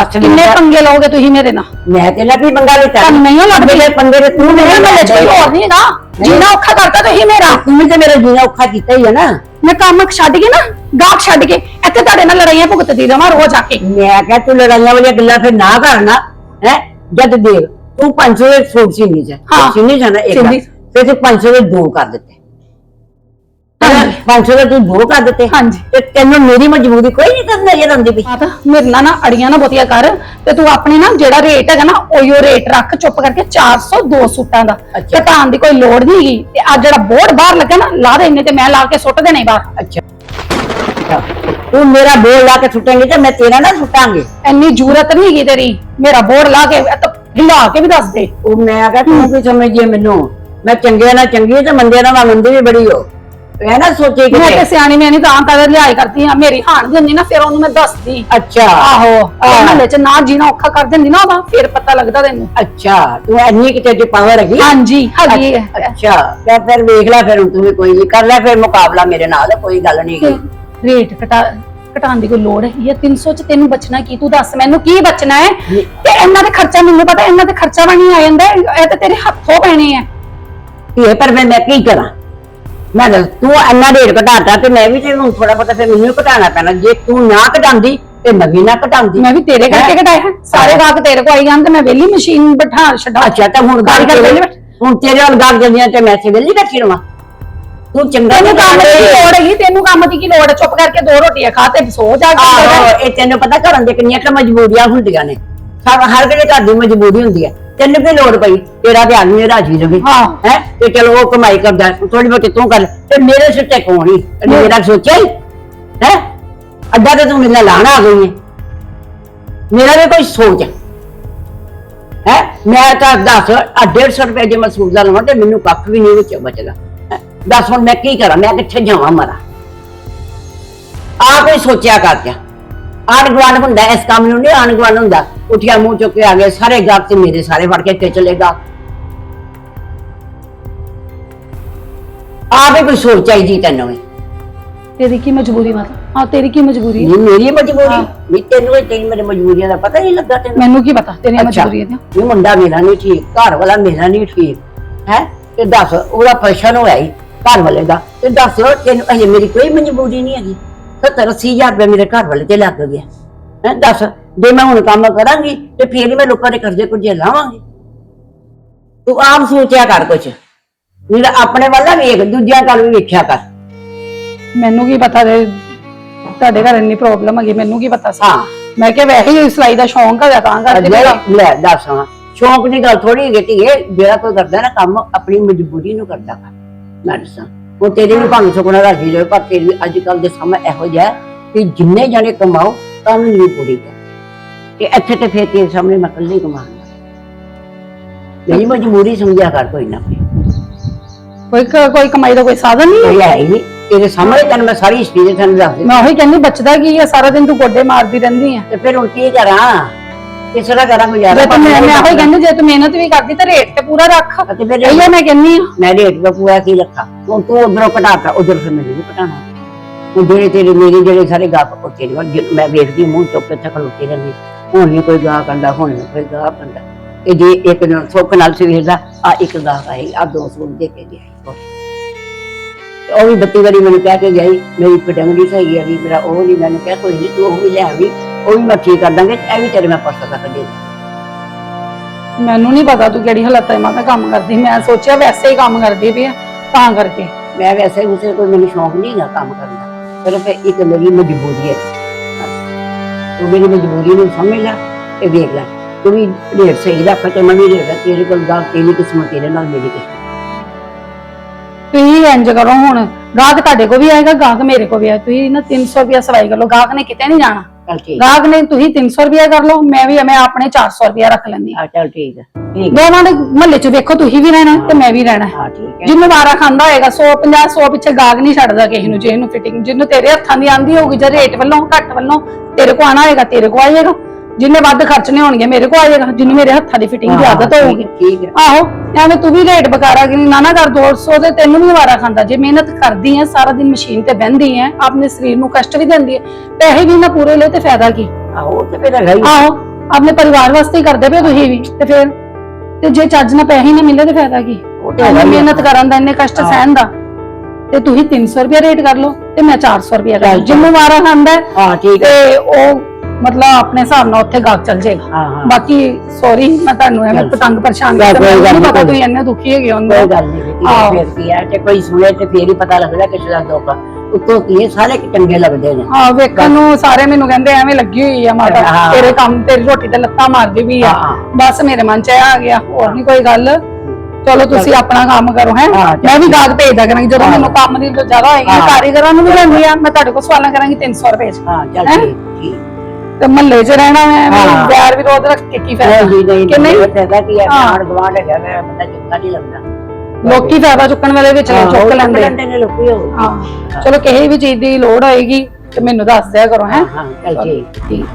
ਅਸਲੀ ਕਿੰਨੇ ਪੰਗੇ ਲਓਗੇ ਤੁਸੀਂ ਮੇਰੇ ਨਾਲ? ਮੈਂ ਤੇ ਨਾ ਕੀ ਪੰਗਾ ਲਿੱਤਾ ਤੁਹਾਨੂੰ ਨਹੀਂ ਲੱਗਦੀ? ਮੇਰੇ ਪੰਗੇ ਤੇ ਤੂੰ ਮੇਰੇ ਮੇਰੇ ਮਹੱਲੇ ਚ ਕੋਈ ਹੋਰ ਨਹੀਂ ਹੈਗਾ। ਜੀਣਾ ਔਖਾ ਕਰਤਾ ਤੁਸੀਂ ਮੇਰਾ। ਤੂੰ ਤੇ ਮੇਰਾ ਜੀਣਾ ਔਖਾ ਕੀਤਾ ਹੀ ਹੈ ਨਾ। ਮੈਂ ਕੰਮ ਛੱਡ ਕੇ ਨਾ ਗਾਹਕ ਛੱਡ ਕੇ ਇੱਥੇ ਤੁਹਾਡੇ ਨਾਲ ਲੜਾਈਆਂ ਭੁਗਤਦੀ ਰਵਾਂ ਰੋਜ਼ ਆ ਕੇ। ਮੈਂ ਕਿਹਾ ਤੂੰ ਲੜਾਈਆਂ ਵਾਲੀਆਂ ਗੱਲਾਂ ਫਿਰ ਨਾ ਕਰਨਾ ਹੈ? ਜਦ ਦੇਖ ਤੂੰ 500 ਦੇ ਸੂਟ ਸੀਨੀ ਹਾਂ। ਸੀਨੀ ਜਾਣਾ ਇੱਕ ਸੀਨੀ। ਤੇ ਤੂੰ 500 ਦੇ ਦੋ ਕਰ ਦਿੱਤੇ। 500 ਦੇ ਤੂੰ ਦੋ ਕਰ ਦਿੱਤੇ। ਹਾਂਜੀ। ਤੇ ਤੈਨੂੰ ਮੇਰੀ ਮਜਬੂਰੀ ਕੋਈ ਨਹੀਂ ਕਰ ਨਜ਼ਰ ਆਉਂਦੀ ਪਈ ਮਾਤਾ ਮੇਰੇ ਨਾਲ ਨਾ ਅੜੀਆਂ ਨਾ ਬਹੁਤੀਆਂ ਕਰ ਤੇ ਤੂੰ ਆਪਣੇ ਨਾ ਜਿਹੜਾ ਰੇਟ ਹੈਗਾ ਨਾ ਉਹੀਓ ਰੇਟ ਰੱਖ ਚੁੱਪ ਕਰਕੇ 402 ਸੂਟਾਂ ਦਾ। ਅੱਛਾ। ਘਟਾਉਣ ਦੀ ਕੋਈ ਲੋੜ ਨਹੀਂ ਹੈਗੀ ਤੇ ਆ ਜਿਹੜਾ ਬੋਰਡ ਬਾਹਰ ਲੱਗਾ ਨਾ ਲਾ ਦੇ ਇੰਨੇ ਤੇ ਮੈਂ ਲਾ ਕੇ ਸੁੱਟ ਦੇਣਾ ਬਾਹਰ। ਅੱਛਾ। ਤੂੰ ਮੇਰਾ ਬੋਲ ਲਾ ਕੇ ਸੁੱਟੇਂਗੀ ਤੇ ਮੈਂ ਤੇਰਾ ਨਾ ਸੁੱਟਾਂਗੇ। ਇੰਨੀ ਜ਼ਰੂਰਤ ਨਹੀਂ ਹੈਗੀ ਤੇਰੀ। ਮੇਰਾ ਬੋਰਡ ਲਾ ਕੇ ਇਹ ਤਾਂ ਹਿਲਾ ਕੇ ਵੀ ਦੱਸ ਦੇ। ਉਹ ਮੈਂ ਕਿਹਾ ਤੂੰ ਕੀ ਸਮਝਦੀ ਹੈ ਮੈਨੂੰ। ਮੈਂ ਚੰਗੇ ਨਾਲ ਚੰਗੀ ਤੇ ਮੰਦੇ ਨਾਲ ਮੈਂ ਮੰਦੀ ਵੀ ਬੜੀ ਹੋ ਇਹ ਨਾ ਸੋਚੇ ਮੈਂ ਤੇ ਕਿ ਸਿਆਣੀ ਮੈਂ ਨਹੀਂ ਤਾਂ ਤਾਂ ਲਿਆਈ ਕਰਦੀ ਆ ਮੇਰੀ ਹਾਣ ਦੀ ਹੁੰਦੀ ਨਾ ਫਿਰ ਉਹਨੂੰ ਮੈਂ ਦੱਸਦੀ। ਅੱਛਾ। ਆਹੋ ਹਾਂ। ਮਹੱਲੇ ਚ ਨਾ ਜੀਣਾ ਔਖਾ ਕਰ ਦਿੰਦੀ ਨਾ ਉਹਦਾ ਫਿਰ ਪਤਾ ਲੱਗਦਾ ਤੈਨੂੰ। ਅੱਛਾ ਤੂੰ ਇੰਨੀ ਕਿਤੇ ਦੀ ਪਾਵਰ ਹੈਗੀ? ਹਾਂਜੀ ਹੈਗੀ ਹੈ। ਅੱਛਾ। ਤੇ ਫਿਰ ਵੇਖ ਲੈ ਫਿਰ ਤੂੰ ਵੀ ਕੋਈ ਨਹੀਂ ਕਰ ਲੈ ਫਿਰ ਮੁਕਾਬਲਾ ਮੇਰੇ ਨਾਲ ਕੋਈ ਗੱਲ ਨਹੀਂ ਤੇ ਰੇਟ ਘਟਾ ਘਟਾਉਣ ਦੀ ਕੋਈ ਲੋੜ ਹੈ? ਜਾਂ 300 ਚ ਤੈਨੂੰ ਬਚਣਾ ਕੀ? ਤੂੰ ਦੱਸ ਮੈਨੂੰ ਕੀ ਬਚਣਾ ਹੈ। ਤੇ ਇਹਨਾਂ ਦੇ ਖਰਚਾ ਮੈਨੂੰ ਪਤਾ ਇਹਨਾਂ ਦੇ ਖਰਚਾ ਨਹੀਂ ਆ ਜਾਂਦਾ ਇਹ ਤੇ ਤੇਰੇ ਹੱਥੋਂ ਪੈਣੇ ਆ। ਇਹ ਪਰ ਮੈਂ ਕੀ ਕਰਾਂ? ਮੈਂ ਦੱਸ ਤੂੰ ਇੰਨਾ ਰੇਟ ਘਟਾਤਾ ਤੇ ਮੈਂ ਵੀ ਤੇ ਹੁਣ ਥੋੜਾ ਬਹੁਤਾ ਫਿਰ ਮੈਨੂੰ ਘਟਾਉਣਾ ਪੈਣਾ। ਜੇ ਤੂੰ ਨਾ ਘਟਾਉਂਦੀ ਤੇ ਮੈਂ ਵੀ ਨਾ ਘਟਾਉਂਦੀ। ਮੈਂ ਵੀ ਤੇਰੇ ਕਰਕੇ ਘਟਾਇਆ ਸਾਰੇ ਗਾਹਕ ਤੇਰੇ ਕੋ ਆਈ ਜਾਂਦੇ ਮੈਂ ਵੇਲੀ ਮਸ਼ੀਨ ਬਿਠਾ ਛੱਡਾ। ਅੱਛਾ ਤਾਂ ਹੁਣ ਗੱਲ ਕਰ ਵਿਹਲੀ ਬੈਠ। ਹੁਣ ਤੇਰੇ ਨਾਲ ਗੱਲ ਜਾਂਦੀਆਂ ਤੇ ਮੈਂ ਸੇ ਵੇਲੀ ਬੈਠੀ ਰਵਾਂ। ਤੂੰ ਚੰਗਾ ਤੈਨੂੰ ਕੰਮ ਦੀ ਕੀ ਲੋੜ ਹੈਗੀ ਤੈਨੂੰ ਕੰਮ ਦੀ ਕੀ ਲੋੜ ਹੈ? ਚੁੱਪ ਕਰਕੇ ਦੋ ਰੋਟੀਆਂ ਖਾ ਤੇ ਸੋ ਜਾ ਕੇ ਆਹੋ ਇਹ ਤੈਨੂੰ ਪਤਾ ਘਰਾਂ ਦੇ ਕਿੰਨੀਆਂ ਕੁ ਮਜਬੂਰੀਆਂ ਹੁੰਦੀਆਂ ਨੇ। ਸਭ ਹਰ ਕਿਸੇ ਘਰ ਦੀ ਮਜਬੂਰੀ ਹੁੰਦੀ ਹੈ। ਤੈਨੂੰ ਕੀ ਲੋੜ ਪਈ ਤੇਰਾ ਤੇ ਆਦਮੀ ਰਾਜੀ ਰਵੇ। ਹਾਂ। ਹੈ? ਤੇ ਚਲੋ ਉਹ ਕਮਾਈ ਕਰਦਾ ਥੋੜੀ ਬਹੁਤੀ ਤੂੰ ਕਰ। ਤੇ ਮੇਰੇ ਸਿਰ ਤੇ ਕੌਣ ਹੀ। ਮੇਰਾ ਸੋਚਿਆ ਹੀ? ਹੈ? ਅੱਡਾ ਤੇ ਤੂੰ ਮੇਰੇ ਨਾਲ ਲਾਣਾ ਆ ਗਈ ਹੈ ਮੇਰਾ ਵੀ ਕੋਈ ਸੋਚ। ਹੈ? ਹੈ ਮੈਂ ਤਾਂ ਦੱਸ ਆ 150 ਰੁਪਏ ਜੇ ਮੈਂ ਸੂਟ ਦਾ ਲਵਾਂ ਤੇ ਮੈਨੂੰ ਕੱਖ ਵੀ ਨਹੀਂ ਵਿੱਚ ਬਚਦਾ। ਹੈਂ? ਦੱਸ ਹੁਣ ਮੈਂ ਕੀ ਕਰਾਂ? ਮੈਂ ਕਿੱਥੇ ਜਾਵਾਂ ਮਰਾਂ? ਆਪ ਹੀ ਸੋਚਿਆ ਕਰ ਜਾ। ਆਣ ਗਵਾਨ ਹੁੰਦਾ ਇਸ ਕੰਮ ਨੂੰ ਨਹੀਂ ਆਣ ਗਵਾਨ ਹੁੰਦਾ। ਉਠਿਆ ਮੂੰਹ ਚੁੱਕ ਕੇ ਆ ਗਏ ਸਾਰੇ ਗਾਹ ਤੇ ਮੇਰੇ ਸਾਰੇ ਫੜ ਕੇ ਤੇ ਚਲੇਗਾ ਆਪ ਹੀ ਕੋਈ ਸੋਚ ਚਾਹੀਦੀ ਤੈਨੂੰ ਵੀ। ਤੇਰੀ ਕੀ ਮਜਬੂਰੀ ਮਾਤਾ ਹਾਂ ਤੇਰੀ ਕੀ ਮਜਬੂਰੀ ਹੈ ਨਹੀਂ ਮੇਰੀ ਮਜਬੂਰੀ ਨਹੀਂ ਤੈਨੂੰ ਇਹ ਤੇਰੀ ਮੇਰੀ ਮਜਬੂਰੀਆਂ ਦਾ ਪਤਾ ਨਹੀਂ ਲੱਗਾ ਤੈਨੂੰ। ਮੈਨੂੰ ਕੀ ਪਤਾ ਤੇਰੀਆਂ ਅੱਛਾ ਮਜਬੂਰੀਆਂ ਦੀਆਂ? ਇਹ ਮੁੰਡਾ ਮੇਰਾ ਨਹੀਂ ਠੀਕ ਘਰ ਵਾਲਾ ਮੇਰਾ ਨਹੀਂ ਠੀਕ ਹੈ? ਤੇ ਦੱਸ ਉਹਦਾ ਫੈਸ਼ਨ ਹੋਇਆ ਹੀ ਘਰ ਵਾਲੇ ਦਾ। ਤੇ ਦੱਸ ਤੈਨੂੰ ਅਜੇ ਮੇਰੀ ਕੋਈ ਮਜਬੂਰੀ ਨਹੀਂ ਹੈਗੀ। 70 ਹਜ਼ਾਰ ਰੁਪਏ ਮੇਰੇ ਘਰ ਵਾਲੇ ਤੇ ਲੱਗ ਗਿਆ। ਹੈ ਦੱਸ ਜੇ ਮੈਂ ਹੁਣ ਕੰਮ ਕਰਾਂਗੀ ਤੇ ਫੇਰ ਹੀ ਮੈਂ ਲੋਕਾਂ ਦੇ ਕਰਜ਼ੇ ਕੁਰਜ਼ੇ ਲਾਵਾਂਗੀ। ਤੂੰ ਆਪ ਸੋਚਿਆ ਕਰ ਕੁਛ। ਤਾਂ ਆਪਣੇ ਵੱਲ ਵੇਖ ਦੂਜਿਆਂ ਵੱਲ ਵੀ ਵੇਖਿਆ ਕਰ। ਮੈਨੂੰ ਕੀ ਪਤਾ ਤੇ ਤੁਹਾਡੇ ਘਰ ਇੰਨੀ ਪ੍ਰੋਬਲਮ ਹੈਗੀ ਮੈਨੂੰ ਕੀ ਪਤਾ ਸੀ? ਹਾਂ। ਮੈਂ ਕਿਹਾ ਵੈਸੇ ਹੀ ਸਿਲਾਈ ਦਾ ਸ਼ੌਂਕ ਹੈਗਾ ਤਾਂ ਕਰਕੇ ਮੇਰਾ ਲੈ ਦੱਸ ਹਾਂ ਸ਼ੌਂਕ ਦੀ ਗੱਲ ਥੋੜੀ ਹੈਗੀ ਧੀਏ ਜਿਹੜਾ ਕੋਈ ਕਰਦਾ ਨਾ ਕੰਮ ਆਪਣੀ ਮਜਬੂਰੀ ਨੂੰ ਕਰਦਾ ਕਰ। ਮੈਂ ਦੱਸਾਂ। ਉਹ ਤੇਰੇ ਵੀ ਭਾਵੇਂ ਸੁਪਨਾ ਰਾਜੀ ਰਹੇ ਪਰ ਤੇਰੀ ਅੱਜ ਕੱਲ ਦੇ ਸਮਾਂ ਇਹੋ ਜਿਹਾ ਹੈ ਕਿ ਜਿੰਨੇ ਜਣੇ ਕਮਾਓ ਤਾਂ ਵੀ ਨਹੀਂ ਪੂਰੀ ਕਰ ਕਿ ਇੱਥੇ ਤੇ ਫੇਰ ਤੇਰੇ ਸਾਹਮਣੇ ਮੈਂ ਇਕੱਲੀ ਕਮਾਉਂਦਾ ਮੇਰੀ ਮਜਬੂਰੀ ਸਮਝਿਆ ਕਰ ਕੋਈ ਨਾ ਕੋਈ। ਕੋਈ ਕ- ਕੋਈ ਕਮਾਈ ਦਾ ਕੋਈ ਸਾਧਨ ਨਹੀਂ ਹੈ? ਕੋਈ ਹੈ ਹੀ ਨਹੀਂ। ਤੇਰੇ ਸਾਹਮਣੇ ਤੈਨੂੰ ਮੈਂ ਸਾਰੀ ਹਿਸਟਰੀ ਤੈਨੂੰ ਦੱਸ ਦਿੱਤੀ ਮੈਂ ਉਹੀ ਕਹਿੰਦੀ ਬਚਦਾ ਕੀ ਹੈ? ਸਾਰਾ ਦਿਨ ਤੂੰ ਗੋਡੇ ਮਾਰਦੀ ਰਹਿੰਦੀ ਹੈ। ਤੇ ਫਿਰ ਹੁਣ ਕੀ ਕਰਾਂ? ਕਿਸ ਤਰ੍ਹਾਂ ਕਰਾਂ ਗੁਜ਼ਾਰਾ ਜੇ ਤੂੰ ਮੈਂ ਮੈਂ ਉਹੀ ਕਹਿੰਦੀ ਜੇ ਤੂੰ ਮਿਹਨਤ ਵੀ ਕਰਦੀ ਤਾਂ ਰੇਟ ਤੇ ਪੂਰਾ ਰੱਖ। ਤੇ ਫਿਰ ਇਹੋ ਮੈਂ ਕਹਿੰਦੀ ਆ ਮੈਂ ਰੇਟ ਦਾ ਪੂਰਾ ਕੀ ਰੱਖਾਂ? ਹੁਣ ਤੂੰ ਉਧਰੋਂ ਘਟਾਤਾ ਉਧਰ ਫਿਰ ਮੈਨੂੰ ਵੀ ਘਟਾਣਾ ਜਿਹੜੇ ਤੇਰੇ ਮੇਰੇ ਜਿਹੜੇ ਸਾਰੇ ਗਾਹਕ ਉਹ ਤੇਰੇ ਵੱਲ ਜਿ- ਮੈਂ ਵੇਖਦੀ ਮੂੰਹ ਚੁੱਕ ਕੇ ਰਹਿੰਦੀ। ਹੁਣ ਨਹੀਂ ਕੋਈ ਗਾਹਕ ਆਂਦਾ ਹੁਣ ਨੀ ਕੋਈ ਗਾਹਕ ਆਂਦਾ ਇਹ ਜੇ ਇੱਕ ਦਿਨ ਸੁੱਖ ਨਾਲ ਸਵੇਰਦਾ ਆ ਇੱਕ ਗਾਹਕ ਆਈ ਆ ਦੋ ਸੂਟ ਦੇ ਕੇ ਗਿਆ। ਉਹ ਵੀ ਬੱਤੀ ਵਾਰੀ ਮੈਨੂੰ ਕਹਿ ਕੇ ਗਈ ਮੇਰੀ ਪਟੰਗ ਨਹੀਂ ਸਹੀ ਆ ਵੀ ਮੇਰਾ ਉਹ ਨਹੀਂ ਮੈਨੂੰ ਕਿਹਾ ਕੋਈ ਨਹੀਂ ਤੂੰ ਉਹ ਵੀ ਲੈ ਆਵੀਂ ਉਹ ਵੀ ਮੈਂ ਠੀਕ ਕਰ ਦਾਂਗੇ ਇਹ ਵੀ ਤੇਰੇ ਮੈਂ ਪਰਸੋਂ ਤੱਕ ਦੇ। ਮੈਨੂੰ ਨਹੀਂ ਪਤਾ ਤੂੰ ਕਿਹੜੀ ਹਾਲਤਾਂ 'ਚ ਮਾਤਾ ਕੰਮ ਕਰਦੀ ਮੈਂ ਸੋਚਿਆ ਵੈਸੇ ਹੀ ਕੰਮ ਕਰਦੀ ਪਈ ਆ ਤਾਂ ਕਰਕੇ। ਮੈਂ ਵੈਸੇ ਉਸੇ ਕੋਈ ਮੈਨੂੰ ਸ਼ੌਂਕ ਨਹੀਂ ਹੈਗਾ ਕੰਮ ਕਰਨ ਦਾ ਸਿਰਫ ਇੱਕ ਮੇਰੀ ਮਜਬੂਰੀ ਹੈ। ਤੂੰ ਮੇਰੀ ਮਜਬੂਰੀ ਨੂੰ ਸਮਝ ਲੈ ਤੇ ਦੇਖ ਲੈ ਤੂੰ ਵੀ ਰੇਟ ਸਹੀ ਰੱਖ ਤੇ ਮੈਂ ਵੀ ਰੇਟ ਤੇਰੇ ਕੋਲ ਦਾ ਤੇਰੀ ਕਿਸਮਤ ਤੇਰੇ ਨਾਲ ਮੇਰੀ ਕਿਸਮਤ। ਤੁਸੀਂ ਇੰਜ ਕਰੋ ਹੁਣ। ਗਾਹਕ ਤੁਹਾਡੇ ਕੋ ਵੀ ਆਏਗਾ ਗਾਹਕ ਮੇਰੇ ਕੋ ਵੀ ਆਏ ਤੁਸੀਂ ਨਾ 300 ਰੁਪਿਆ ਸਵਾਈ ਕਰ ਲਓ। ਗਾਹਕ ਨੇ ਕਿਤੇ ਨਹੀਂ ਜਾਣਾ। ਚੱਲ ਠੀਕ। ਗਾਹਕ ਨੇ ਤੁਸੀਂ 300 ਰੁਪਿਆ ਕਰ ਲਓ। ਮੈਂ ਵੀ ਮੈਂ ਆਪਣੇ 400 ਰੁਪਿਆ ਰੱਖ ਲੈਂਦੀ ਆ ਚੱਲ ਠੀਕ ਹੈ। ਠੀਕ ਦੋਨਾਂ ਦੇ ਮਹੱਲੇ 'ਚ ਵੇਖੋ ਤੁਸੀਂ ਵੀ ਰਹਿਣਾ ਤੇ ਮੈਂ ਵੀ ਰਹਿਣਾ। ਹਾਂ ਠੀਕ ਹੈ। ਜਿਹਨੂੰ ਵਾਰਾ ਖਾਂਦਾ ਹੋਏਗਾ। 100 50 100 ਪਿੱਛੇ ਗਾਹਕ ਨਹੀਂ ਛੱਡਦਾ ਕਿਸੇ ਨੂੰ। ਜੇ ਇਹਨੂੰ ਫਿਟਿੰਗ ਜਿਹਨੂੰ ਤੇਰੇ ਹੱਥਾਂ ਦੀ ਆਂਦੀ ਹੋਊਗੀ ਜਾਂ ਰੇਟ ਵੱਲੋਂ ਘੱਟ ਵੱਲੋਂ ਤੇਰੇ ਕੋ ਆਣਾ ਹੋਏਗਾ ਤੇਰੇ ਕੋ ਆਏਗਾ। ਜਿੰਨੇ ਵੱਧ ਖਰਚਣੇ ਹੋਣਗੇ ਮੇਰੇ ਕੋ ਆਏਗਾ ਜਿਹਨੂੰ ਮੇਰੇ ਹੱਥਾਂ ਦੀ ਫਿਟਿੰਗ ਦੀ ਆਦਤ ਹੋਊਗੀ। ਠੀਕ ਹੈ। ਆਹੋ ਐਵੇਂ ਤੂੰ ਵੀ ਰੇਟ ਬਕਾਰਾ ਕਿ ਨਾ ਨਾ ਕਰ 200 ਤੇ ਤੈਨੂੰ ਵੀ ਵਾਰਾ ਖਾਂਦਾ। ਜੇ ਮਿਹਨਤ ਕਰਦੀ ਹੈ ਸਾਰਾ ਦਿਨ ਮਸ਼ੀਨ ਤੇ ਬਹਿੰਦੀ ਹੈ ਆਪਣੇ ਸਰੀਰ ਨੂੰ ਕਸ਼ਟ ਵੀ ਦਿੰਦੀ ਹੈ ਪੈਸੇ ਵੀ ਨਾ ਪੂਰੇ ਲਏ ਤੇ ਫਾਇਦਾ ਕੀ? ਆਹੋ ਤੇ ਫਿਰ ਹੈਗਾ ਹੀ ਆਹੋ ਆਪਣੇ ਪਰਿਵਾਰ ਵਾਸਤੇ ਹੀ ਕਰਦੇ ਪਏ ਤੁਸੀਂ ਵੀ ਤੇ ਫਿਰ ਤੇ ਜੇ ਚੱਜ ਨਾਲ ਪੈਸੇ ਹੀ ਨਾ ਮਿਲੇ ਤੇ ਫਾਇਦਾ ਕੀ? ਇੰਨੀ ਆ। ਮਿਹਨਤ ਕਰਨ ਦਾ ਇੰਨੇ ਕਸ਼ਟ ਸਹਿਣ ਦਾ। ਤੇ ਤੁਸੀਂ 300 ਰੁਪਏ ਰੇਟ ਕਰ ਲਓ ਤੇ ਮੈਂ 400 ਰੁਪਏ ਕਰ ਜਿੰਨੂੰ ਵਾਰਾ ਖਾਂਦਾ ਹਾਂ ਠੀਕ ਹੈ। ਤੇ ਉਹ ਮਤਲਬ ਆਪਣੇ ਹਿਸਾਬ ਨਾਲ ਉੱਥੇ ਗਾਹਕ ਚੱਲ ਜਾਏਗਾ ਹਾਂ ਹਾਂ ਬਾਕੀ ਸੌਰੀ ਮੈਂ ਤੁਹਾਨੂੰ ਐਵੇਂ ਚੱਲ। ਪਤੰਗ ਪਰੇਸ਼ਾਨ ਚੱਲ, ਕੀਤਾ ਕੋਈ ਮੈਨੂੰ ਗੱਲ ਨਹੀਂ ਨੀ, ਪਤਾ ਕੋਈ- ਤੁਸੀਂ ਇੰਨੇ ਦੁਖੀ ਹੈਗੇ ਹੋ ਕੋਈ ਅੰਦਰ ਗੱਲ ਨਹੀਂ ਆਹੋ। ਫਿਰ ਕੀ ਹੈ ਤੇ ਕੋਈ ਸੁਣੇ ਤੇ ਫੇਰ ਹੀ ਪਤਾ ਲੱਗਦਾ ਕਿਸੇ ਦਾ ਦੁੱਖ ਉੱਤੋਂ ਕੀ ਹੈ, ਸਾਰੇ ਚੰਗੇ ਲੱਗਦੇ ਨੇ ਹਾਂ ਵੇਖਣ ਨੂੰ ਸਾਰੇ ਮੈਨੂੰ ਕਹਿੰਦੇ ਐਵੇਂ ਲੱਗੀ ਹੋਈ ਆ ਮਾਤਾ ਹਾਂ। ਤੇਰੇ ਕੰਮ ਤੇਰੀ ਰੋਟੀ ਤੇ ਲੱਤਾਂ ਮਾਰਦੀ ਵੀ ਆ ਹਾਂ। ਬਸ ਮੇਰੇ ਮਨ ਚ ਇਹ ਆ ਗਿਆ ਹੋਰ ਨਹੀਂ ਕੋਈ ਗੱਲ ਚਲੋ ਤੁਸੀਂ ਆਪਣਾ ਕੰਮ ਕਰੋ ਹੈ ਹਾਂ, ਚੱਲ ਮੈਂ ਵੀ ਗਾਹਕ ਭੇਜਦਾ ਕਰਾਂਗੀ ਜਦੋਂ ਹਾਂ। ਮੈਨੂੰ ਕੰਮ ਦੀ ਜ਼ਿਆਦਾ ਹੋਏਗੀ ਮੈਂ ਹਾਂ। ਕਾਰੀਗਰਾਂ ਨੂੰ ਵੀ ਲੈਂਦੀ ਆ ਮੈਂ ਤੁਹਾਡੇ ਕੋਲ ਸਵਾਲਾਂ ਕਰਾਂਗੀ 300 ਰੁਪਏ ਚ ਹਾਂ ਚੱਲ ਹੈਂ? ਠੀਕ ਠੀਕ ਤੇ ਮਹੱਲੇ 'ਚ ਰਹਿਣਾ ਮੈਂ ਹਾਂ। ਯਾਰ ਵਿਰੋਧ ਰੱਖ ਕੇ ਕੀ ਨਹੀਂ ਫਾਇਦਾ? ਜੀ ਨਹੀਂ ਕਿ ਨਹੀਂ? ਫਾਇਦਾ ਕੀ ਹੈ? ਹਾਂ। ਆਣ ਗਵਾਂਡ ਹੈਗਾ ਮੈਂ ਬੰਦਾ ਚੰਗਾ ਨਹੀਂ ਲੱਗਦਾ। ਲੋਕੀ ਫਾਇਦਾ ਚੁੱਕਣ ਵਾਲੇ ਵਿੱਚ ਹਾਂ, ਚੁੱਕ ਲੈਂਦੇ। ਆ। ਲੈਂਦੇ ਨੇ ਲੋਕੀ ਹਾਂ। ਚਲੋ ਕਿਸੇ ਵੀ ਚੀਜ਼ ਦੀ ਲੋੜ ਹੋਏਗੀ ਤੇ ਮੈਨੂੰ ਦੱਸ ਦਿਆ ਕਰੋ ਹੈ। ਹਾਂ ਚੱਲ ਠੀਕ ਠੀਕ।